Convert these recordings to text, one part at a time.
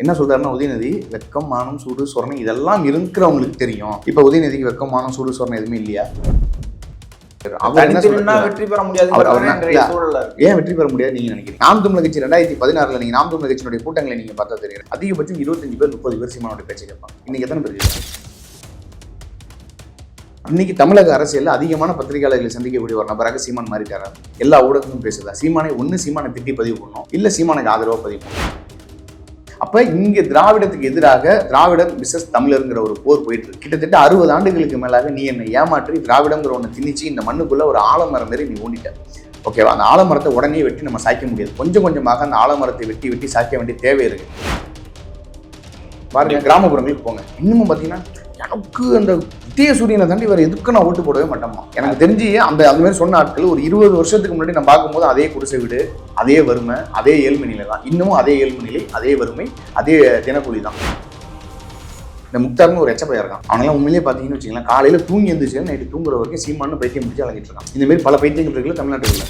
என்ன சொல்றாருன்னா உதயநிதி வெக்கம் மானம் சூடு சொரணை இதெல்லாம் இருக்கிறவங்களுக்கு தெரியும். இப்ப உதயநிதிக்கு வெக்கம் மானம் சூடு சொரணை எதுவுமே இல்லையா? வெற்றி பெற முடியாது. ஏன் வெற்றி பெற முடியாது நீங்க நினைக்கிறீங்க? நாம் தமிழ் கட்சி ரெண்டாயிரத்தி பதினாறுல நீங்க நாம் தமிழ் கட்சியினுடைய கூட்டங்களை நீங்க பார்த்தா தெரியும். அதிகபட்சம் இருபத்தஞ்சு பேர் முப்பது பேர் சீமானுடைய பேச்சை கேட்பாங்க. இன்னைக்கு எத்தனை பேர்? இன்னைக்கு தமிழக அரசியல்ல அதிகமான பத்திரிகையாளர்களை சந்திக்கக்கூடிய ஒரு நபராக சீமான் மாறிட்டாரா? எல்லா ஊடகமும் பேசுதா? சீமானை ஒண்ணு சீமானை திட்டி பதிவு பண்ணணும். இல்ல சீமானுக்கு ஆதரவா பதிவு பண்ணணும். அப்ப இங்க திராவிடத்துக்கு எதிராக திராவிடம் பிசஸ் தமிழருங்கிற ஒரு போர் போயிட்டு இருக்கு. கிட்டத்தட்ட அறுபது ஆண்டுகளுக்கு மேலாக நீ என்னை ஏமாற்றி திராவிடங்கிற ஒண்ணு திணிச்சு இந்த மண்ணுக்குள்ள ஒரு ஆலமரம் மாரி நீ ஊண்டிட்ட. ஓகேவா அந்த ஆலமரத்தை உடனே வெட்டி நம்ம சாய்க்க முடியாது. கொஞ்சம் கொஞ்சமாக அந்த ஆலமரத்தை வெட்டி வெட்டி சாய்க்க வேண்டிய தேவை இருக்கு. பாருங்க கிராமப்புறங்களுக்கு போங்க. இன்னமும் பார்த்தீங்கன்னா எனக்கு அந்த வித்திய சூரியனை தாண்டி இவர் எதுக்கு நான் ஓட்டு போடவே மாட்டோமா எனக்கு தெரிஞ்சு அந்த அந்த மாதிரி சொன்ன ஆட்கள் ஒரு இருபது வருஷத்துக்கு முன்னாடி நான் பார்க்கும்போது அதே குடிசை வீடு அதே வறுமை அதே ஏழ்மை நிலை தான். இன்னமும் அதே ஏழ்மை நிலை அதே வறுமை அதே தினக்கூலி தான். இந்த முக்தார்னு ஒரு எச்சப்பையா இருக்கான். அவனெல்லாம் உண்மையிலேயே பார்த்தீங்கன்னு வச்சுக்கலாம் காலையில் தூங்கி எழுந்துச்சு நைட்டு தூங்குற வரைக்கும் சீமானு பைத்தியம் முடிச்சு அழகிட்டு இருக்கான். இந்த மாதிரி பல பைத்தியங்கள் இருக்குல்ல தமிழ்நாட்டில்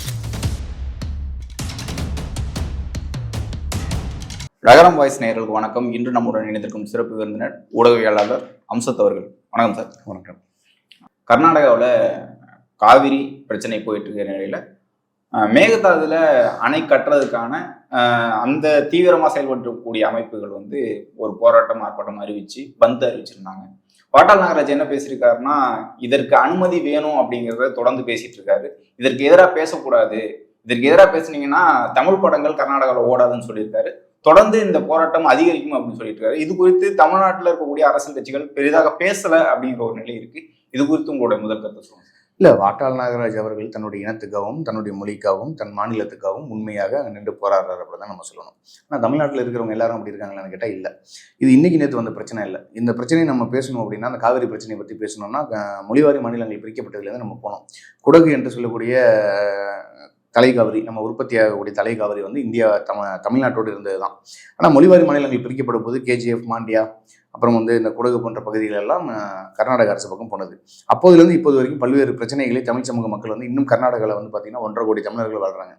ரகரம் வாய்ஸ் நேயர்களுக்கு வணக்கம். இன்று நம்முடன் இணைந்திருக்கும் சிறப்பு விருந்தினர் ஊடகவியலாளர் அம்சத் அவர்கள். வணக்கம் சார். வணக்கம். கர்நாடகாவில் காவிரி பிரச்சனை போயிட்டு இருக்கிற நிலையில் மேகதாதுல அணை கட்டுறதுக்கான அந்த தீவிரமாக செயல்பட்டுக்கூடிய அமைப்புகள் வந்து ஒரு போராட்டம் ஆர்ப்பாட்டம் அறிவிச்சு பந்த் அறிவிச்சிருந்தாங்க. பாட்டாள் நாகராஜ் என்ன பேசியிருக்காருன்னா இதற்கு அனுமதி வேணும் அப்படிங்கிறத தொடர்ந்து பேசிட்டு இருக்காரு. இதற்கு எதிராக பேசக்கூடாது. இதற்கு எதிராக பேசுனீங்கன்னா தமிழ் படங்கள் கர்நாடகாவில் ஓடாதுன்னு சொல்லியிருக்காரு. தொடர்ந்து இந்த போராட்டம் அதிகரிக்கும் அப்படின்னு சொல்லிட்டு இருக்காரு. இது குறித்து தமிழ்நாட்டில் இருக்கக்கூடிய அரசியல் கட்சிகள் பெரிதாக பேசல அப்படிங்கிற ஒரு நிலை இருக்கு. இது குறித்து உங்களுடைய முதல் கருத்தை சொல்லுங்க இல்ல வாட்டாள் நாகராஜ் அவர்கள் தன்னுடைய இனத்துக்காகவும் தன்னுடைய மொழிக்காகவும் தன் மாநிலத்துக்காகவும் உண்மையாக நின்று போராடுறாரு அப்படிதான் நம்ம சொல்லணும். ஆனால் தமிழ்நாட்டில் இருக்கிறவங்க எல்லாரும் அப்படி இருக்காங்களான்னு கேட்டால் இல்லை. இது இன்னைக்கு நேற்று வந்த பிரச்சனை இல்லை. இந்த பிரச்சனையை நம்ம பேசணும் அப்படின்னா அந்த காவிரி பிரச்சனையை பற்றி பேசணும்னா மொழிவாரி மாநிலங்கள் பிரிக்கப்பட்டதுலேருந்து நம்ம போனோம் குடகு என்று சொல்லக்கூடிய தலைகாவிரி நம்ம உற்பத்தி ஆகக்கூடிய தலைகாவிரி வந்து இந்தியா தம தமிழ்நாட்டோடு இருந்தது தான் ஆனால் மொழிவாரி மாநிலங்கள் பிரிக்கப்படும் போது கேஜிஎஃப் மாண்டியா அப்புறம் வந்து இந்த குடகு போன்ற பகுதிகள் எல்லாம் கர்நாடக அரசு பக்கம் போனது. அப்போதுலேருந்து இப்போது வரைக்கும் பல்வேறு பிரச்சனைகளை தமிழ் சமூக மக்கள் வந்து இன்னும் கர்நாடகாவில் வந்து பார்த்தீங்கன்னா ஒன்றரை கோடி தமிழர்கள் வாழ்றாங்க.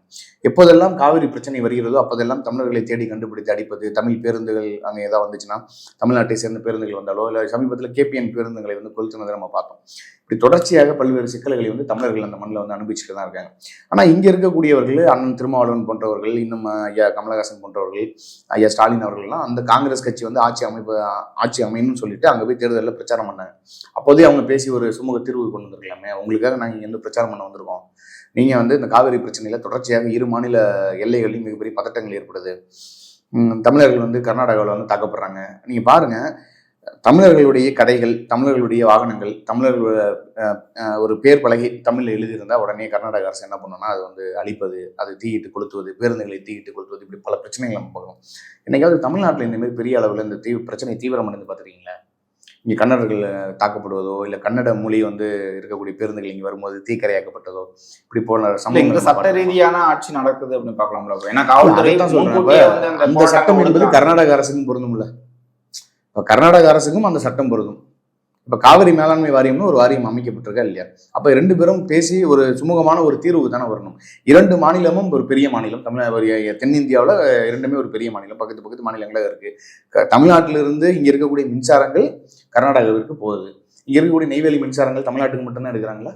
எப்போதெல்லாம் காவிரி பிரச்சனை வருகிறதோ அப்போதெல்லாம் தமிழர்களை தேடி கண்டுபிடித்து அடிப்பது தமிழ் பேருந்துகள் அங்கே ஏதாவது வந்துச்சுன்னா தமிழ்நாட்டை சேர்ந்த பேருந்துகள் வந்தாலோ இல்லை சமீபத்தில் கேபிஎன் பேருந்துகளை வந்து கொளுத்துனதை நம்ம பார்த்தோம். இப்படி தொடர்ச்சியாக பல்வேறு சிக்கல்களை வந்து தமிழர்கள் அந்த மண்ணில் வந்து அனுபவிச்சுட்டு தான் இருக்காங்க. ஆனால் இங்கே இருக்கக்கூடியவர்கள் அண்ணன் திருமாவளவன் போன்றவர்கள் இன்னும் ஐயா கமலஹாசன் போன்றவர்கள் ஐயா ஸ்டாலின் அவர்கள்லாம் அந்த காங்கிரஸ் கட்சி வந்து ஆட்சி அமைப்பு ஆட்சி அமையணும்னு சொல்லிட்டு அங்கே போய் தேர்தலில் பிரச்சாரம் பண்ணாங்க. அப்போதே அவங்க பேசி ஒரு சுமூக தீர்வு கொண்டு வந்திருக்கலாமே. உங்களுக்காக நாங்கள் இங்கே வந்து பிரச்சாரம் பண்ண வந்திருக்கோம். நீங்கள் வந்து இந்த காவிரி பிரச்சனையில் தொடர்ச்சியாக இரு மாநில எல்லைகளில் மிகப்பெரிய பதட்டங்கள் ஏற்படுது. தமிழர்கள் வந்து கர்நாடகாவில் வந்து தாக்கப்படுறாங்க. நீங்கள் பாருங்கள் தமிழர்களுடைய கடைகள் தமிழர்களுடைய வாகனங்கள் அஹ், ஒரு பேர் பலகை தமிழில் எழுதியிருந்தால் உடனே கர்நாடக அரசு என்ன பண்ணுன்னா அது வந்து அழிப்பது அது தீயிட்டு கொளுத்துவது பேருந்துகளை தீயிட்டு கொளுத்துவது இப்படி பல பிரச்சனைகள் நம்ம பார்க்கணும் என்னைக்காவது தமிழ்நாட்டில் இந்த மாதிரி பெரிய அளவில் இந்த தீ பிரச்சனை தீவிரமடைந்து பார்த்துருக்கீங்களா இங்கே கன்னடர்கள் தாக்கப்படுவதோ இல்லை கன்னட மொழி வந்து இருக்கக்கூடிய பேருந்துகள் இங்கே வரும்போது தீக்கரையாக்கப்பட்டதோ இப்படி இங்க சம்பவங்கள் சட்ட ரீதியான ஆட்சி நடக்குது அப்படின்னு பார்க்கலாம்ல bro? ஏன்னா காவல்துறை அதைத்தான் சொல்றேன். அந்த சட்டம் என்பது. கர்நாடக அரசுக்கும் பொருந்தும்ல இப்போ கர்நாடக அரசுக்கும் அந்த சட்டம் பொருந்தும். இப்போ காவிரி மேலாண்மை வாரியம்னு ஒரு வாரியம் அமைக்கப்பட்டிருக்கா இல்லையா? அப்போ ரெண்டு பேரும் பேசி ஒரு சுமூகமான ஒரு தீர்வுக்கு தானே வரணும். இரண்டு மாநிலமும் ஒரு பெரிய மாநிலம். தமிழ் ஒரு தென்னிந்தியாவில் இரண்டுமே ஒரு பெரிய மாநிலம். பக்கத்து பக்கத்து மாநிலங்களாக இருக்குது க- தமிழ்நாட்டிலிருந்து இங்கே இருக்கக்கூடிய மின்சாரங்கள் கர்நாடகாவிற்கு போகுது. இங்கே இருக்கக்கூடிய நெய்வேலி மின்சாரங்கள் தமிழ்நாட்டுக்கு மட்டும்தான் எடுக்கிறாங்களா?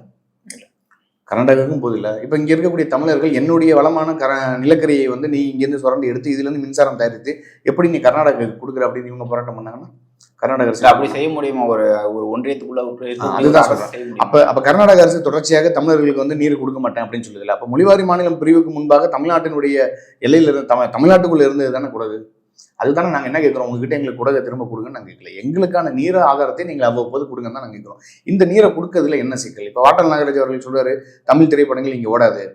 கர்நாடகாவுக்கும் போதில்ல இப்போ இங்கே இருக்கக்கூடிய தமிழர்கள் என்னுடைய வளமான கர நிலக்கரியை வந்து நீ இங்கேருந்து சுரண்டி எடுத்து இதுலேருந்து மின்சாரம் தயாரித்து எப்படி நீ கர்நாடகாவுக்கு கொடுக்குற அப்படின்னு இவங்க போராட்டம் பண்ணாங்கன்னா கர்நாடக அரசு அப்படி செய்ய முடியுமா? ஒரு ஒரு ஒன்றியத்துக்குள்ள அதுதான் சொல்றேன். அப்ப அப்ப கர்நாடக அரசு தொடர்ச்சியாக தமிழர்களுக்கு வந்து நீர் கொடுக்க மாட்டேன் அப்படின்னு சொல்லுதுல அப்ப மொழிவாரி மாநிலம் பிரிவுக்கு முன்பாக தமிழ்நாட்டினுடைய எல்லையில இருந்து தமிழ் தமிழ்நாட்டுக்குள்ள இருந்தது தானே கூடாது? அதுதானே நாங்கள் என்ன கேட்குறோம் உங்ககிட்ட எங்களுக்கு குடகை திரும்ப கொடுங்கன்னு நாங்கள் கேட்கல எங்களுக்கான நீர ஆதாரத்தை நீங்கள் அவ்வப்போது கொடுங்கன்னு தான் நாங்கள் கேட்குறோம் இந்த நீரை கொடுக்கறதுல என்ன சிக்கல்? இப்போ வாட்டல் நாகராஜ் அவர்கள் சொல்கிறார் தமிழ் திரைப்படங்கள் இங்கே ஓடாது.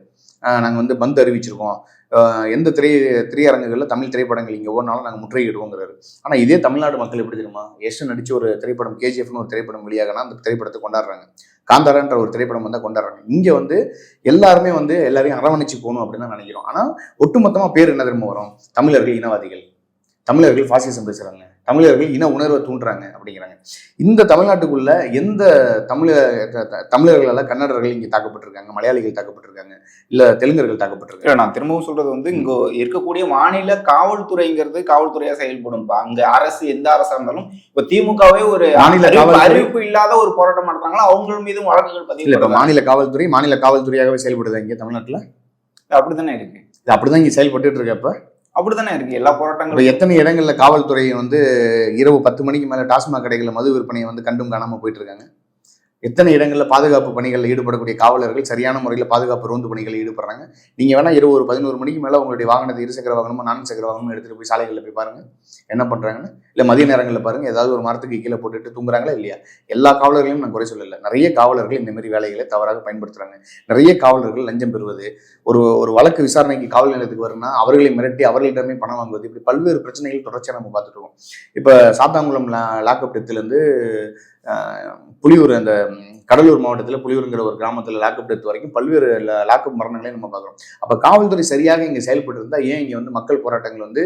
நாங்கள் வந்து பந்து அறிவிச்சிருக்கோம். எந்த திரை திரையரங்குகளில் தமிழ் திரைப்படங்கள் இங்கே ஓடினாலும் நாங்கள் முற்றுகையிடுவோங்கிறாரு. ஆனால் இதே தமிழ்நாடு மக்கள் எப்படி தெரியுமா? எஸ் நடிச்சு ஒரு திரைப்படம் கேஜிஎஃப்னு ஒரு திரைப்படம் வெளியாகனா அந்த திரைப்படத்தை கொண்டாடுறாங்க. காந்தாரான்ற ஒரு திரைப்படம் வந்தால் கொண்டாடுறாங்க. இங்கே வந்து எல்லாருமே வந்து எல்லாரையும் அரவணைச்சு போகணும் அப்படின்னு தான் நினைக்கிறோம். ஆனால் ஒட்டுமொத்தமாக பேர் என்ன திரும்ப வரும்? தமிழர்கள் இனவாதிகள். தமிழர்கள் பாசிசம் பேசுறாங்க. தமிழர்கள் இன உணர்வை தூண்டுறாங்க அப்படிங்கிறாங்க. இந்த தமிழ்நாட்டுக்குள்ள எந்த தமிழ தமிழர்களால கன்னடர்கள் இங்கே தாக்கப்பட்டிருக்காங்க மலையாளிகள் தாக்கப்பட்டிருக்காங்க இல்ல தெலுங்கர்கள் தாக்கப்பட்டிருக்காங்க? நான் திரும்பவும் சொல்றது வந்து இங்க இருக்கக்கூடிய மாநில காவல்துறைங்கிறது காவல்துறையா செயல்படும். அங்க அரசு எந்த அரசா இருந்தாலும் இப்ப திமுகவே ஒரு மாநில அறிவிப்பு- இல்லாத ஒரு போராட்டம் நடத்துறாங்களா? அவங்க மீதும் வழக்குகள் பதிவு இல்ல இப்ப. மாநில காவல்துறை மாநில காவல்துறையாகவே செயல்படுது இங்கே தமிழ்நாட்டுல? அப்படித்தானே இருக்கு. இது அப்படிதான் இங்க செயல்பட்டுட்டு இருக்கப்ப அப்படித்தானே இருக்கு? எல்லா போராட்டங்களும். எத்தனை இடங்கள்ல காவல்துறை வந்து இரவு பத்து மணிக்கு மேல டாஸ்மாக் கடைகளில் மது விற்பனையை வந்து கண்டும் காணாம போயிட்டு இருக்காங்க? எத்தனை இடங்களில் பாதுகாப்பு பணிகளில் ஈடுபடக்கூடிய காவலர்கள் சரியான முறையில் பாதுகாப்பு ரோந்து பணிகளில் ஈடுபடுறாங்க? நீங்கள் வேணால் இரவு ஒரு பதினோரு மணிக்கு மேலே உங்களுடைய வாகனத்தை இருசக்கர வாகனமும் நான்கு சக்கர வாகனமும் எடுத்துகிட்டு போய் சாலைகளில் போய் பாருங்கள் என்ன பண்ணுறாங்கன்னு இல்லை மதிய நேரங்களில் பாருங்கள் ஏதாவது ஒரு மரத்துக்கு கீழே போட்டுட்டு தூங்குறாங்களா இல்லையா? எல்லா காவலர்களையும் நான் குறை சொல்லலை. நிறைய காவலர்கள் இந்த மாதிரி வேலைகளை தவறாக பயன்படுத்துகிறாங்க நிறைய காவலர்கள் லஞ்சம் பெறுவது ஒரு ஒரு வழக்கு விசாரணைக்கு காவல் நிலையத்துக்கு வரும்னா அவர்களை மிரட்டி அவர்களிடமே பணம் வாங்குவது இப்படி பல்வேறு பிரச்சனைகள் தொடர்ச்சியாக நம்ம பார்த்துட்டு இருக்கோம். இப்போ சாத்தாங்குளம் லாக்அப் டெத்துலேருந்து புலியூர் அந்த கடலூர் மாவட்டத்தில் புலியூருங்கிற ஒரு கிராமத்தில் லாக்அப் டெத் வரைக்கும் பல்வேறு லாக்அப் மரணங்களையும் நம்ம பார்க்குறோம். அப்போ காவல்துறை சரியாக இங்கே செயல்பட்டு இருந்தால் ஏன் இங்கே வந்து மக்கள் போராட்டங்கள் வந்து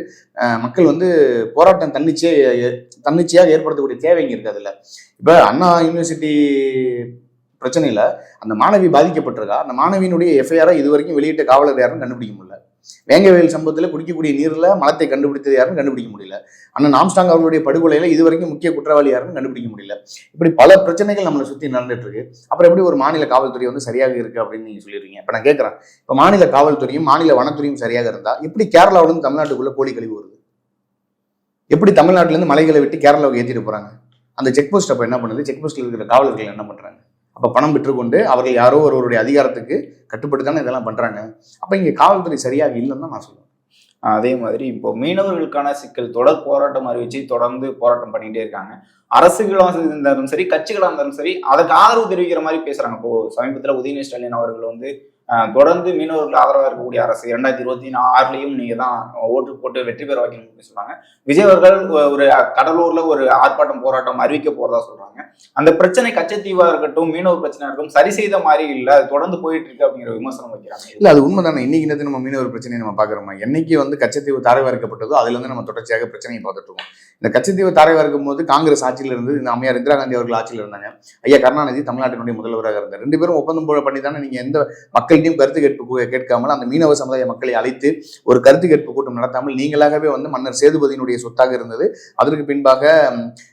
மக்கள் வந்து போராட்டம் தன்னிச்சையே ஏ- தன்னிச்சையாக ஏற்படுத்தக்கூடிய தேவை இங்கே இருக்காதுல்ல இப்போ அண்ணா யூனிவர்சிட்டி பிரச்சனையில் அந்த மாணவி பாதிக்கப்பட்டிருக்கா. அந்த மாணவியினுடைய எஃப்ஐஆரை இது வரைக்கும் வெளியிட்ட காவலர் யாரும் கண்டுபிடிக்க முடியல. வேங்கவேல் சம்பவத்தில் குடிக்கக்கூடிய நீரில் மலத்தை கண்டுபிடித்தது யாரும் கண்டுபிடிக்க முடியல. ஆனால் நாம்ஸ்டாங் அவர்களுடைய படுகொலையில இது வரைக்கும் முக்கிய குற்றவாளி யாருன்னு கண்டுபிடிக்க முடியல. இப்படி பல பிரச்சனைகள் நம்மளை சுற்றி நடந்துட்டு இருக்கு அப்புறம் எப்படி ஒரு மாநில காவல்துறை வந்து சரியாக இருக்கு அப்படின்னு நீங்க சொல்லிடுறீங்க? இப்போ நான் கேட்குறேன் இப்போ மாநில காவல்துறையும் மாநில வனத்துறையும் சரியாக இருந்தால் எப்படி கேரளாவுல தமிழ்நாட்டுக்குள்ளே தமிழ்நாட்டுக்குள்ள கோழி கழிவு வருது? எப்படி தமிழ்நாட்டுல இருந்து மலைகளை விட்டு கேரளாவுக்கு ஏற்றிட்டு போறாங்க? அந்த செக் போஸ்ட் அப்போ என்ன பண்ணுது? செக் போஸ்ட்டில் இருக்கிற காவலர்கள் என்ன பண்றாங்க? அப்போ பணம் பெற்றுக்கொண்டு அவர்கள் யாரோ ஒருவருடைய அதிகாரத்துக்கு கட்டுப்பட்டு தானே இதெல்லாம் பண்ணுறாங்க அப்போ இங்கே காவல்துறை சரியாக இல்லைன்னு தான் நான் சொல்லுவேன். அதே மாதிரி இப்போ மீனவர்களுக்கான சிக்கல் தொடர் போராட்டம் அறிவிச்சு தொடர்ந்து போராட்டம் பண்ணிகிட்டே இருக்காங்க. அரசுகளாக இருந்தாலும் சரி கட்சிகளாக இருந்தாலும் சரி அதுக்கு ஆதரவு தெரிவிக்கிற மாதிரி பேசுகிறாங்க இப்போ சமீபத்தில் உதயநிதி ஸ்டாலின் அவர்கள் வந்து தொடர்ந்து மீனவர்கள் ஆதரவாக இருக்கக்கூடிய அரசு இரண்டாயிரத்தி இருபத்தி ஆறுலையும் நீங்க தான் ஓட்டு போட்டு வெற்றி பெற வைக்கணும் அப்படின்னு சொன்னாங்க விஜய் அவர்கள் ஒரு கடலூர்ல ஒரு ஆர்ப்பாட்டம் போராட்டம் அறிவிக்க போறதா சொல்றாங்க. அந்த பிரச்சனை கச்சத்தீவா இருக்கட்டும் மீனவர் பிரச்சனை இருக்கட்டும் சரி செய்த மாதிரி இல்ல அது தொடர்ந்து போயிட்டு இருக்கு அப்படிங்கிற விமர்சனம் வைக்கிறாங்க. இல்ல அது உண்மைதானே? இன்னைக்கு நேரத்து நம்ம மீனவர் பிரச்சனையை நம்ம பார்க்குறோமா? என்னைக்கு வந்து கச்சத்தீவு தாரை வார்க்கப்பட்டதோ அதுல இருந்து நம்ம தொடர்ச்சியாக பிரச்சனையை பார்த்துட்டு இருக்கோம். இந்த கச்சத்தீவு தாரை வார்க்கும் போது காங்கிரஸ் ஆட்சியில் இருந்து இந்த அம்மையார் இந்திரா காந்தி அவர்கள் ஆட்சியில் இருந்தாங்க. ஐயா கருணாநிதி தமிழ்நாட்டினுடைய முதல்வராக இருந்தார். ரெண்டு பேரும் ஒப்பந்தம் போல பண்ணி தானே நீங்க எந்த மக்கள் மக்கள்கிட்டையும் கருத்து கேட்பு கேட்காமல் அந்த மீனவ சமுதாய மக்களை அழைத்து ஒரு கருத்து கேட்பு கூட்டம் நடத்தாமல் நீங்களாகவே வந்து மன்னர் சேதுபதியினுடைய சொத்தாக இருந்தது. அதற்கு பின்பாக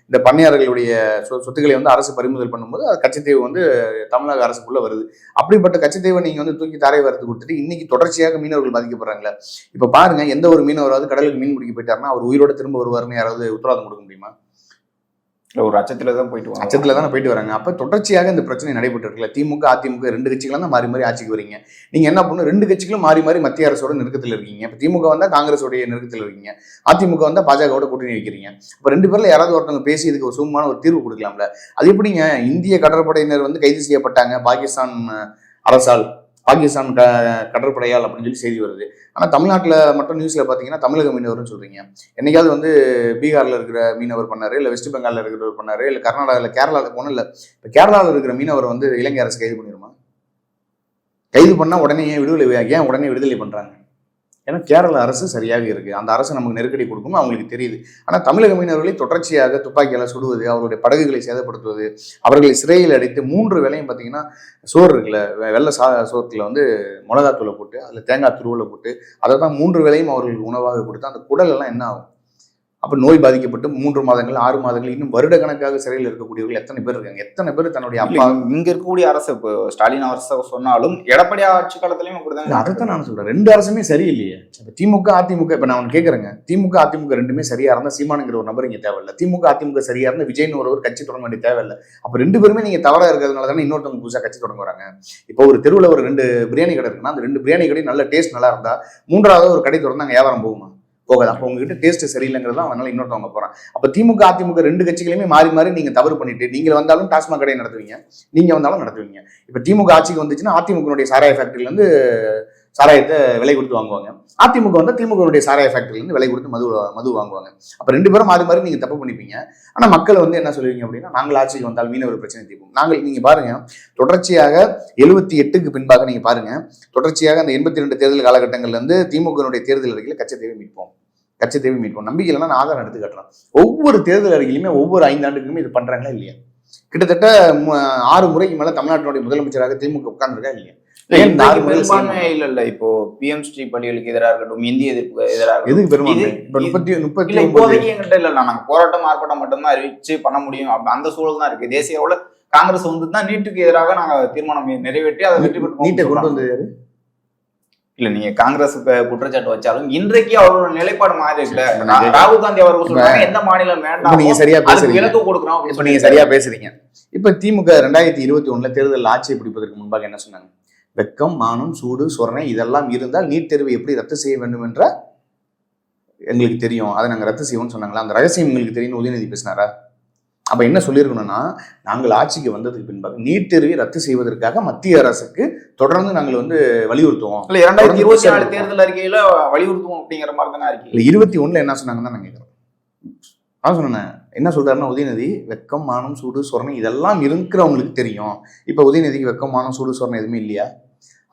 இந்த பண்ணையாளர்களுடைய சொ- சொத்துக்களை வந்து அரசு பறிமுதல் பண்ணும்போது அது கச்சத்தீவு வந்து தமிழக அரசுக்குள்ள வருது. அப்படிப்பட்ட கச்சத்தீவை நீங்க வந்து தூக்கி தாரை வரத்து கொடுத்துட்டு இன்னைக்கு தொடர்ச்சியாக மீனவர்கள் பாதிக்கப்படுறாங்களா. இப்ப பாருங்க எந்த ஒரு மீனவராவது கடலுக்கு மீன் பிடிக்க போயிட்டாருன்னா அவர் உயிரோட திரும்ப வருவாருன்னு யாராவது உத்தரவாதம் கொடுக்க முடியுமா? ஒரு அச்சத்தில் தான் போயிட்டு அச்சத்தில் அச்சத்துல தானே போயிட்டு வராங்க. அப்போ தொடர்ச்சியாக இந்த பிரச்சனை நடைபெற்று இருக்குல்ல. திமுக அதிமுக ரெண்டு கட்சிகளும் தான் மாறி மாறி ஆட்சிக்கு வரீங்க. நீங்கள் என்ன பண்ணணும்? ரெண்டு கட்சிகளும் மாறி மாறி மத்திய அரசோட நெருக்கத்தில் இருக்கீங்க. இப்போ திமுக வந்தால் காங்கிரஸோடைய நெருக்கத்தில் இருக்கீங்க. அதிமுக வந்தால் பாஜகவோட கூட்டணி வைக்கிறீங்க. இப்போ ரெண்டு பேரில் யாராவது ஒருத்தவங்க பேசி இதுக்கு ஒரு சுமமான ஒரு தீர்வு கொடுக்கலாம்ல. அது எப்படிங்க? இந்திய கடற்படையினர் வந்து கைது செய்யப்பட்டாங்க. பாகிஸ்தான் அரசால். பாகிஸ்தான் க கடற்படையால் அப்படின்னு சொல்லி செய்தி வருது. ஆனால் தமிழ்நாட்டில் மட்டும் நியூஸில் பார்த்தீங்கன்னா தமிழக மீனவர்னு சொல்கிறீங்க என்னைக்காவது வந்து பீகாரில் இருக்கிற மீனவர் பண்ணார் இல்லை வெஸ்ட் பெங்காலில் இருக்கிறவர் பண்ணார் இல்லை கர்நாடகாவில் கேரளாவில் போன இல்லை இப்போ கேரளாவில் இருக்கிற மீனவர் வந்து இலங்கை அரசு கைது பண்ணிடுமா கைது பண்ணால் உடனே ஏன் விடுதலை ஏன் உடனே விடுதலை பண்ணுறாங்க ஏன்னா கேரள அரசு சரியாக இருக்கு. அந்த அரசு நமக்கு நெருக்கடி கொடுக்கும் அவங்களுக்கு தெரியுது. ஆனால் தமிழக மீனவர்களை தொடர்ச்சியாக துப்பாக்கியால் சுடுவது அவருடைய படகுகளை சேதப்படுத்துவது அவர்களை சிறையில் அடைத்து மூன்று வேலையும் பார்த்தீங்கன்னா சோறு இருக்குல்ல வெ- வெள்ளை சா சோத்துல வந்து மிளகாத்தூளை போட்டு அதில் தேங்காய் துருவில் போட்டு அதை தான் மூன்று வேலையும் அவர்களுக்கு உணவாக கொடுத்து அந்த குடல் எல்லாம் என்ன ஆகும்? அப்போ நோய் பாதிக்கப்பட்டு மூன்று மாதங்கள் ஆறு மாதங்கள் இன்னும் வருடக்கணக்காக சிறையில் இருக்கக்கூடியவர்கள் எத்தனை பேர் இருக்காங்க? எத்தனை பேர் தன்னுடைய அப்பா இங்க இருக்கக்கூடிய அரசு இப்போ ஸ்டாலின் அரசு சொன்னாலும் எடப்பாடி ஆட்சி காலத்திலயும் அப்படிதான் அதைத்தான் நான் சொல்றேன். ரெண்டு அரசுமே சரியில்லையே. இப்ப திமுக அதிமுக இப்ப நான் ஒன்று கேட்கறேங்க திமுக அதிமுக ரெண்டுமே சரியா இருந்தா சீமானுங்கிற ஒரு நபர் இங்க தேவையில்ல. திமுக அதிமுக சரியா இருந்தா விஜய்னு ஒருவர் கட்சி தொடங்க வேண்டிய தேவையில்லை. அப்ப ரெண்டு பேருமே நீங்க தவறா இருக்கிறதுனால தானே இன்னொருத்தவங்க புதுசா கட்சி தொடங்க வராங்க. இப்போ ஒரு தெருவில் ஒரு ரெண்டு பிரியாணி கடை இருக்குன்னா அந்த ரெண்டு பிரியாணி கடை நல்ல டேஸ்ட் நல்லா இருந்தா மூன்றாவது ஒரு கடை திறந்தாங்க வியாபாரம் போகுமா? போகாது. அப்போ உங்ககிட்ட டேஸ்ட் சரியில்லைங்கிறது தான் அதனால இன்னொருத்தவங்க போறான். அப்போ திமுக அதிமுக ரெண்டு கட்சிகளையுமே மாறி மாறி நீங்க தவறு பண்ணிட்டு நீங்க வந்தாலும் டாஸ்மாக் கடையை நடத்துவீங்க நீங்க வந்தாலும் நடத்துவீங்க. இப்போ திமுக ஆட்சிக்கு வந்துச்சுன்னா அதிமுகனுடைய சாராய ஃபேக்டரியில இருந்து சாராயத்தை விலை கொடுத்து வாங்குவாங்க. அதிமுக வந்து திமுகவுடைய சாராய ஃபேக்டரியிலேருந்து விலை கொடுத்து மது மது வாங்குவாங்க. அப்போ ரெண்டு பேரும் மாறி மாறி நீங்கள் தப்பு பண்ணிப்பீங்க. ஆனால் மக்கள் வந்து என்ன சொல்லுவீங்க அப்படின்னா நாங்கள் ஆட்சிக்கு வந்தால் மீனவர் பிரச்சனை தீர்ப்போம். நாங்கள் நீங்கள் பாருங்க தொடர்ச்சியாக எழுபத்தி எட்டுக்கு பின்பாக நீங்கள் பாருங்க தொடர்ச்சியாக அந்த எண்பத்தி ரெண்டு தேர்தல் காலகட்டங்கள்லேருந்து திமுகனுடைய தேர்தல் அறிக்கையில் கச்சத்தேவை மீட்போம். கட்சி தேவை மீட்போம். நம்பிக்கை இல்லைன்னா நான் ஆதாரம் எடுத்து காட்டுறேன். ஒவ்வொரு தேர்தல் அறிக்கையிலுமே ஒவ்வொரு ஐந்தாண்டுக்குமே இது பண்ணுறாங்களா இல்லையா? கிட்டத்தட்ட மு- ஆறு முறைக்கு மேல தமிழ்நாட்டினுடைய முதலமைச்சராக திமுக உட்கார்ந்துருக்கா இல்லையா? இல்ல, பெரும்பான்மை? இல்ல இல்ல இப்போ பிஎம் ஸ்ரீ பள்ளிகளுக்கு எதிராக இருக்கட்டும் இந்திய எதிர்ப்பு எதிராக எதுக்கு பெரும்பான்மை? முப்பத்தி முப்பத்தி இல்ல இப்போதைக்கு எங்கிட்ட இல்ல நாங்க போராட்டம் ஆர்ப்பாட்டம் மட்டும்தான் அறிவிச்சு பண்ண முடியும். அந்த சூழல் தான் இருக்கு. தேசிய அளவுல காங்கிரஸ் வந்து தான் நீட்டுக்கு எதிராக நாங்க தீர்மானம் நிறைவேற்றி அதை வெற்றி பெற்று நீட்டை கொண்டு வந்தது? இல்ல நீங்க காங்கிரஸ் குற்றச்சாட்டு வச்சாலும் இன்றைக்கு அவரோட நிலைப்பாடு மாறி இருக்குல்ல? நீங்க- ராகுல் காந்தி அவர்கள் சொல்றாங்க எந்த மாநிலம் வேண்டாம் நீங்க சரியா பேசுறீங்க. விலக்கு கொடுக்குறோம் நீங்க சரியா பேசுறீங்க. இப்ப திமுக ரெண்டாயிரத்தி இருபத்தி ஒண்ணுல தேர்தல் ஆட்சியை பிடிப்பதற்கு முன்பாக என்ன சொன்னாங்க? வெக்கம் மானம் சூடு சொரணை இதெல்லாம் இருந்தால் நீட் தேர்வை எப்படி ரத்து செய்ய வேண்டும் என்ற எங்களுக்கு தெரியும். அதை நாங்க ரத்து செய்வோம்னு சொன்னாங்களா? அந்த ரகசியம் எங்களுக்கு தெரியும் உதயநிதி பேசினாரா? அப்ப என்ன சொல்லியிருக்கணும்னா நாங்கள் ஆட்சிக்கு வந்ததுக்கு பின்பாக நீட் தேர்வை ரத்து செய்வதற்காக மத்திய அரசுக்கு தொடர்ந்து நாங்கள் வந்து வலியுறுத்துவோம். இல்ல இரண்டாயிரத்தி இருபத்தி நாலு தேர்தல் அறிக்கையில வலியுறுத்துவோம் அப்படிங்கிற மாதிரி தானே அறிக்கை இல்ல இருபத்தி ஒண்ணுல என்ன சொன்னாங்கன்னு தான் நான் கேட்குறேன் அதான் சொன்னேன் என்ன சொல்றாருன்னா உதயநிதி வெக்கம் மானம் சூடு சொரணை இதெல்லாம் இருக்கிறவங்களுக்கு தெரியும். இப்ப உதயநிதிக்கு வெக்கம் மானம் சூடு சொரணை எதுவுமே இல்லையா?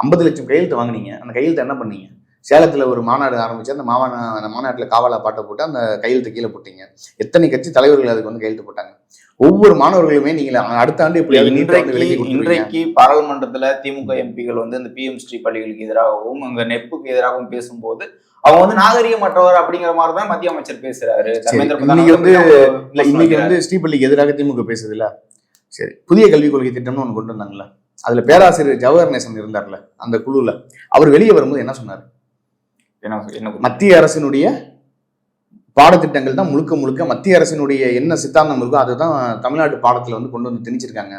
ஐம்பது லட்சம் கையெழுத்து வாங்குனீங்க. அந்த கையெழுத்து என்ன பண்ணீங்க? சேலத்துல ஒரு மாநாடு ஆரம்பிச்சு அந்த மாவா அந்த மாநாட்டுல காவாலா பாட்டை போட்டு அந்த கையெழுத்து கீழே போட்டீங்க. எத்தனை கட்சி தலைவர்கள் அதுக்கு வந்து கையெழுத்து போட்டாங்க? ஒவ்வொரு மாணவர்களுமே நீங்க அடுத்த ஆண்டு இப்படி இன்றைக்கு இன்றைக்கு பாராளுமன்றத்துல திமுக எம்பிகள் வந்து இந்த பிஎம் ஸ்ரீ பள்ளிகளுக்கு எதிராகவும் அங்க நெப்புக்கு எதிராகவும் பேசும்போது அவங்க வந்து நாகரிகமற்றவர் அப்படிங்கிற மாதிரி தான் மத்திய அமைச்சர் பேசுறாரு. இன்னைக்கு வந்து- இல்ல இன்னைக்கு வந்து ஸ்ரீபள்ளிக்கு எதிராக திமுக பேசுது இல்ல சரி புதிய கல்விக் கொள்கை திட்டம்னு ஒன்று கொண்டு வந்தாங்கல்ல? அதுல பேராசிரியர் ஜவஹர் நேசன் இருந்தார்ல அந்த குழுல. அவர் வெளியே வரும்போது என்ன சொன்னார்? மத்திய அரசினுடைய பாடத்திட்டங்கள் தான் முழுக்க முழுக்க மத்திய அரசினுடைய என்ன சித்தாந்தம் இருக்கோ அதுதான் தமிழ்நாட்டு பாடத்துல வந்து கொண்டு வந்து திணிச்சிருக்காங்க.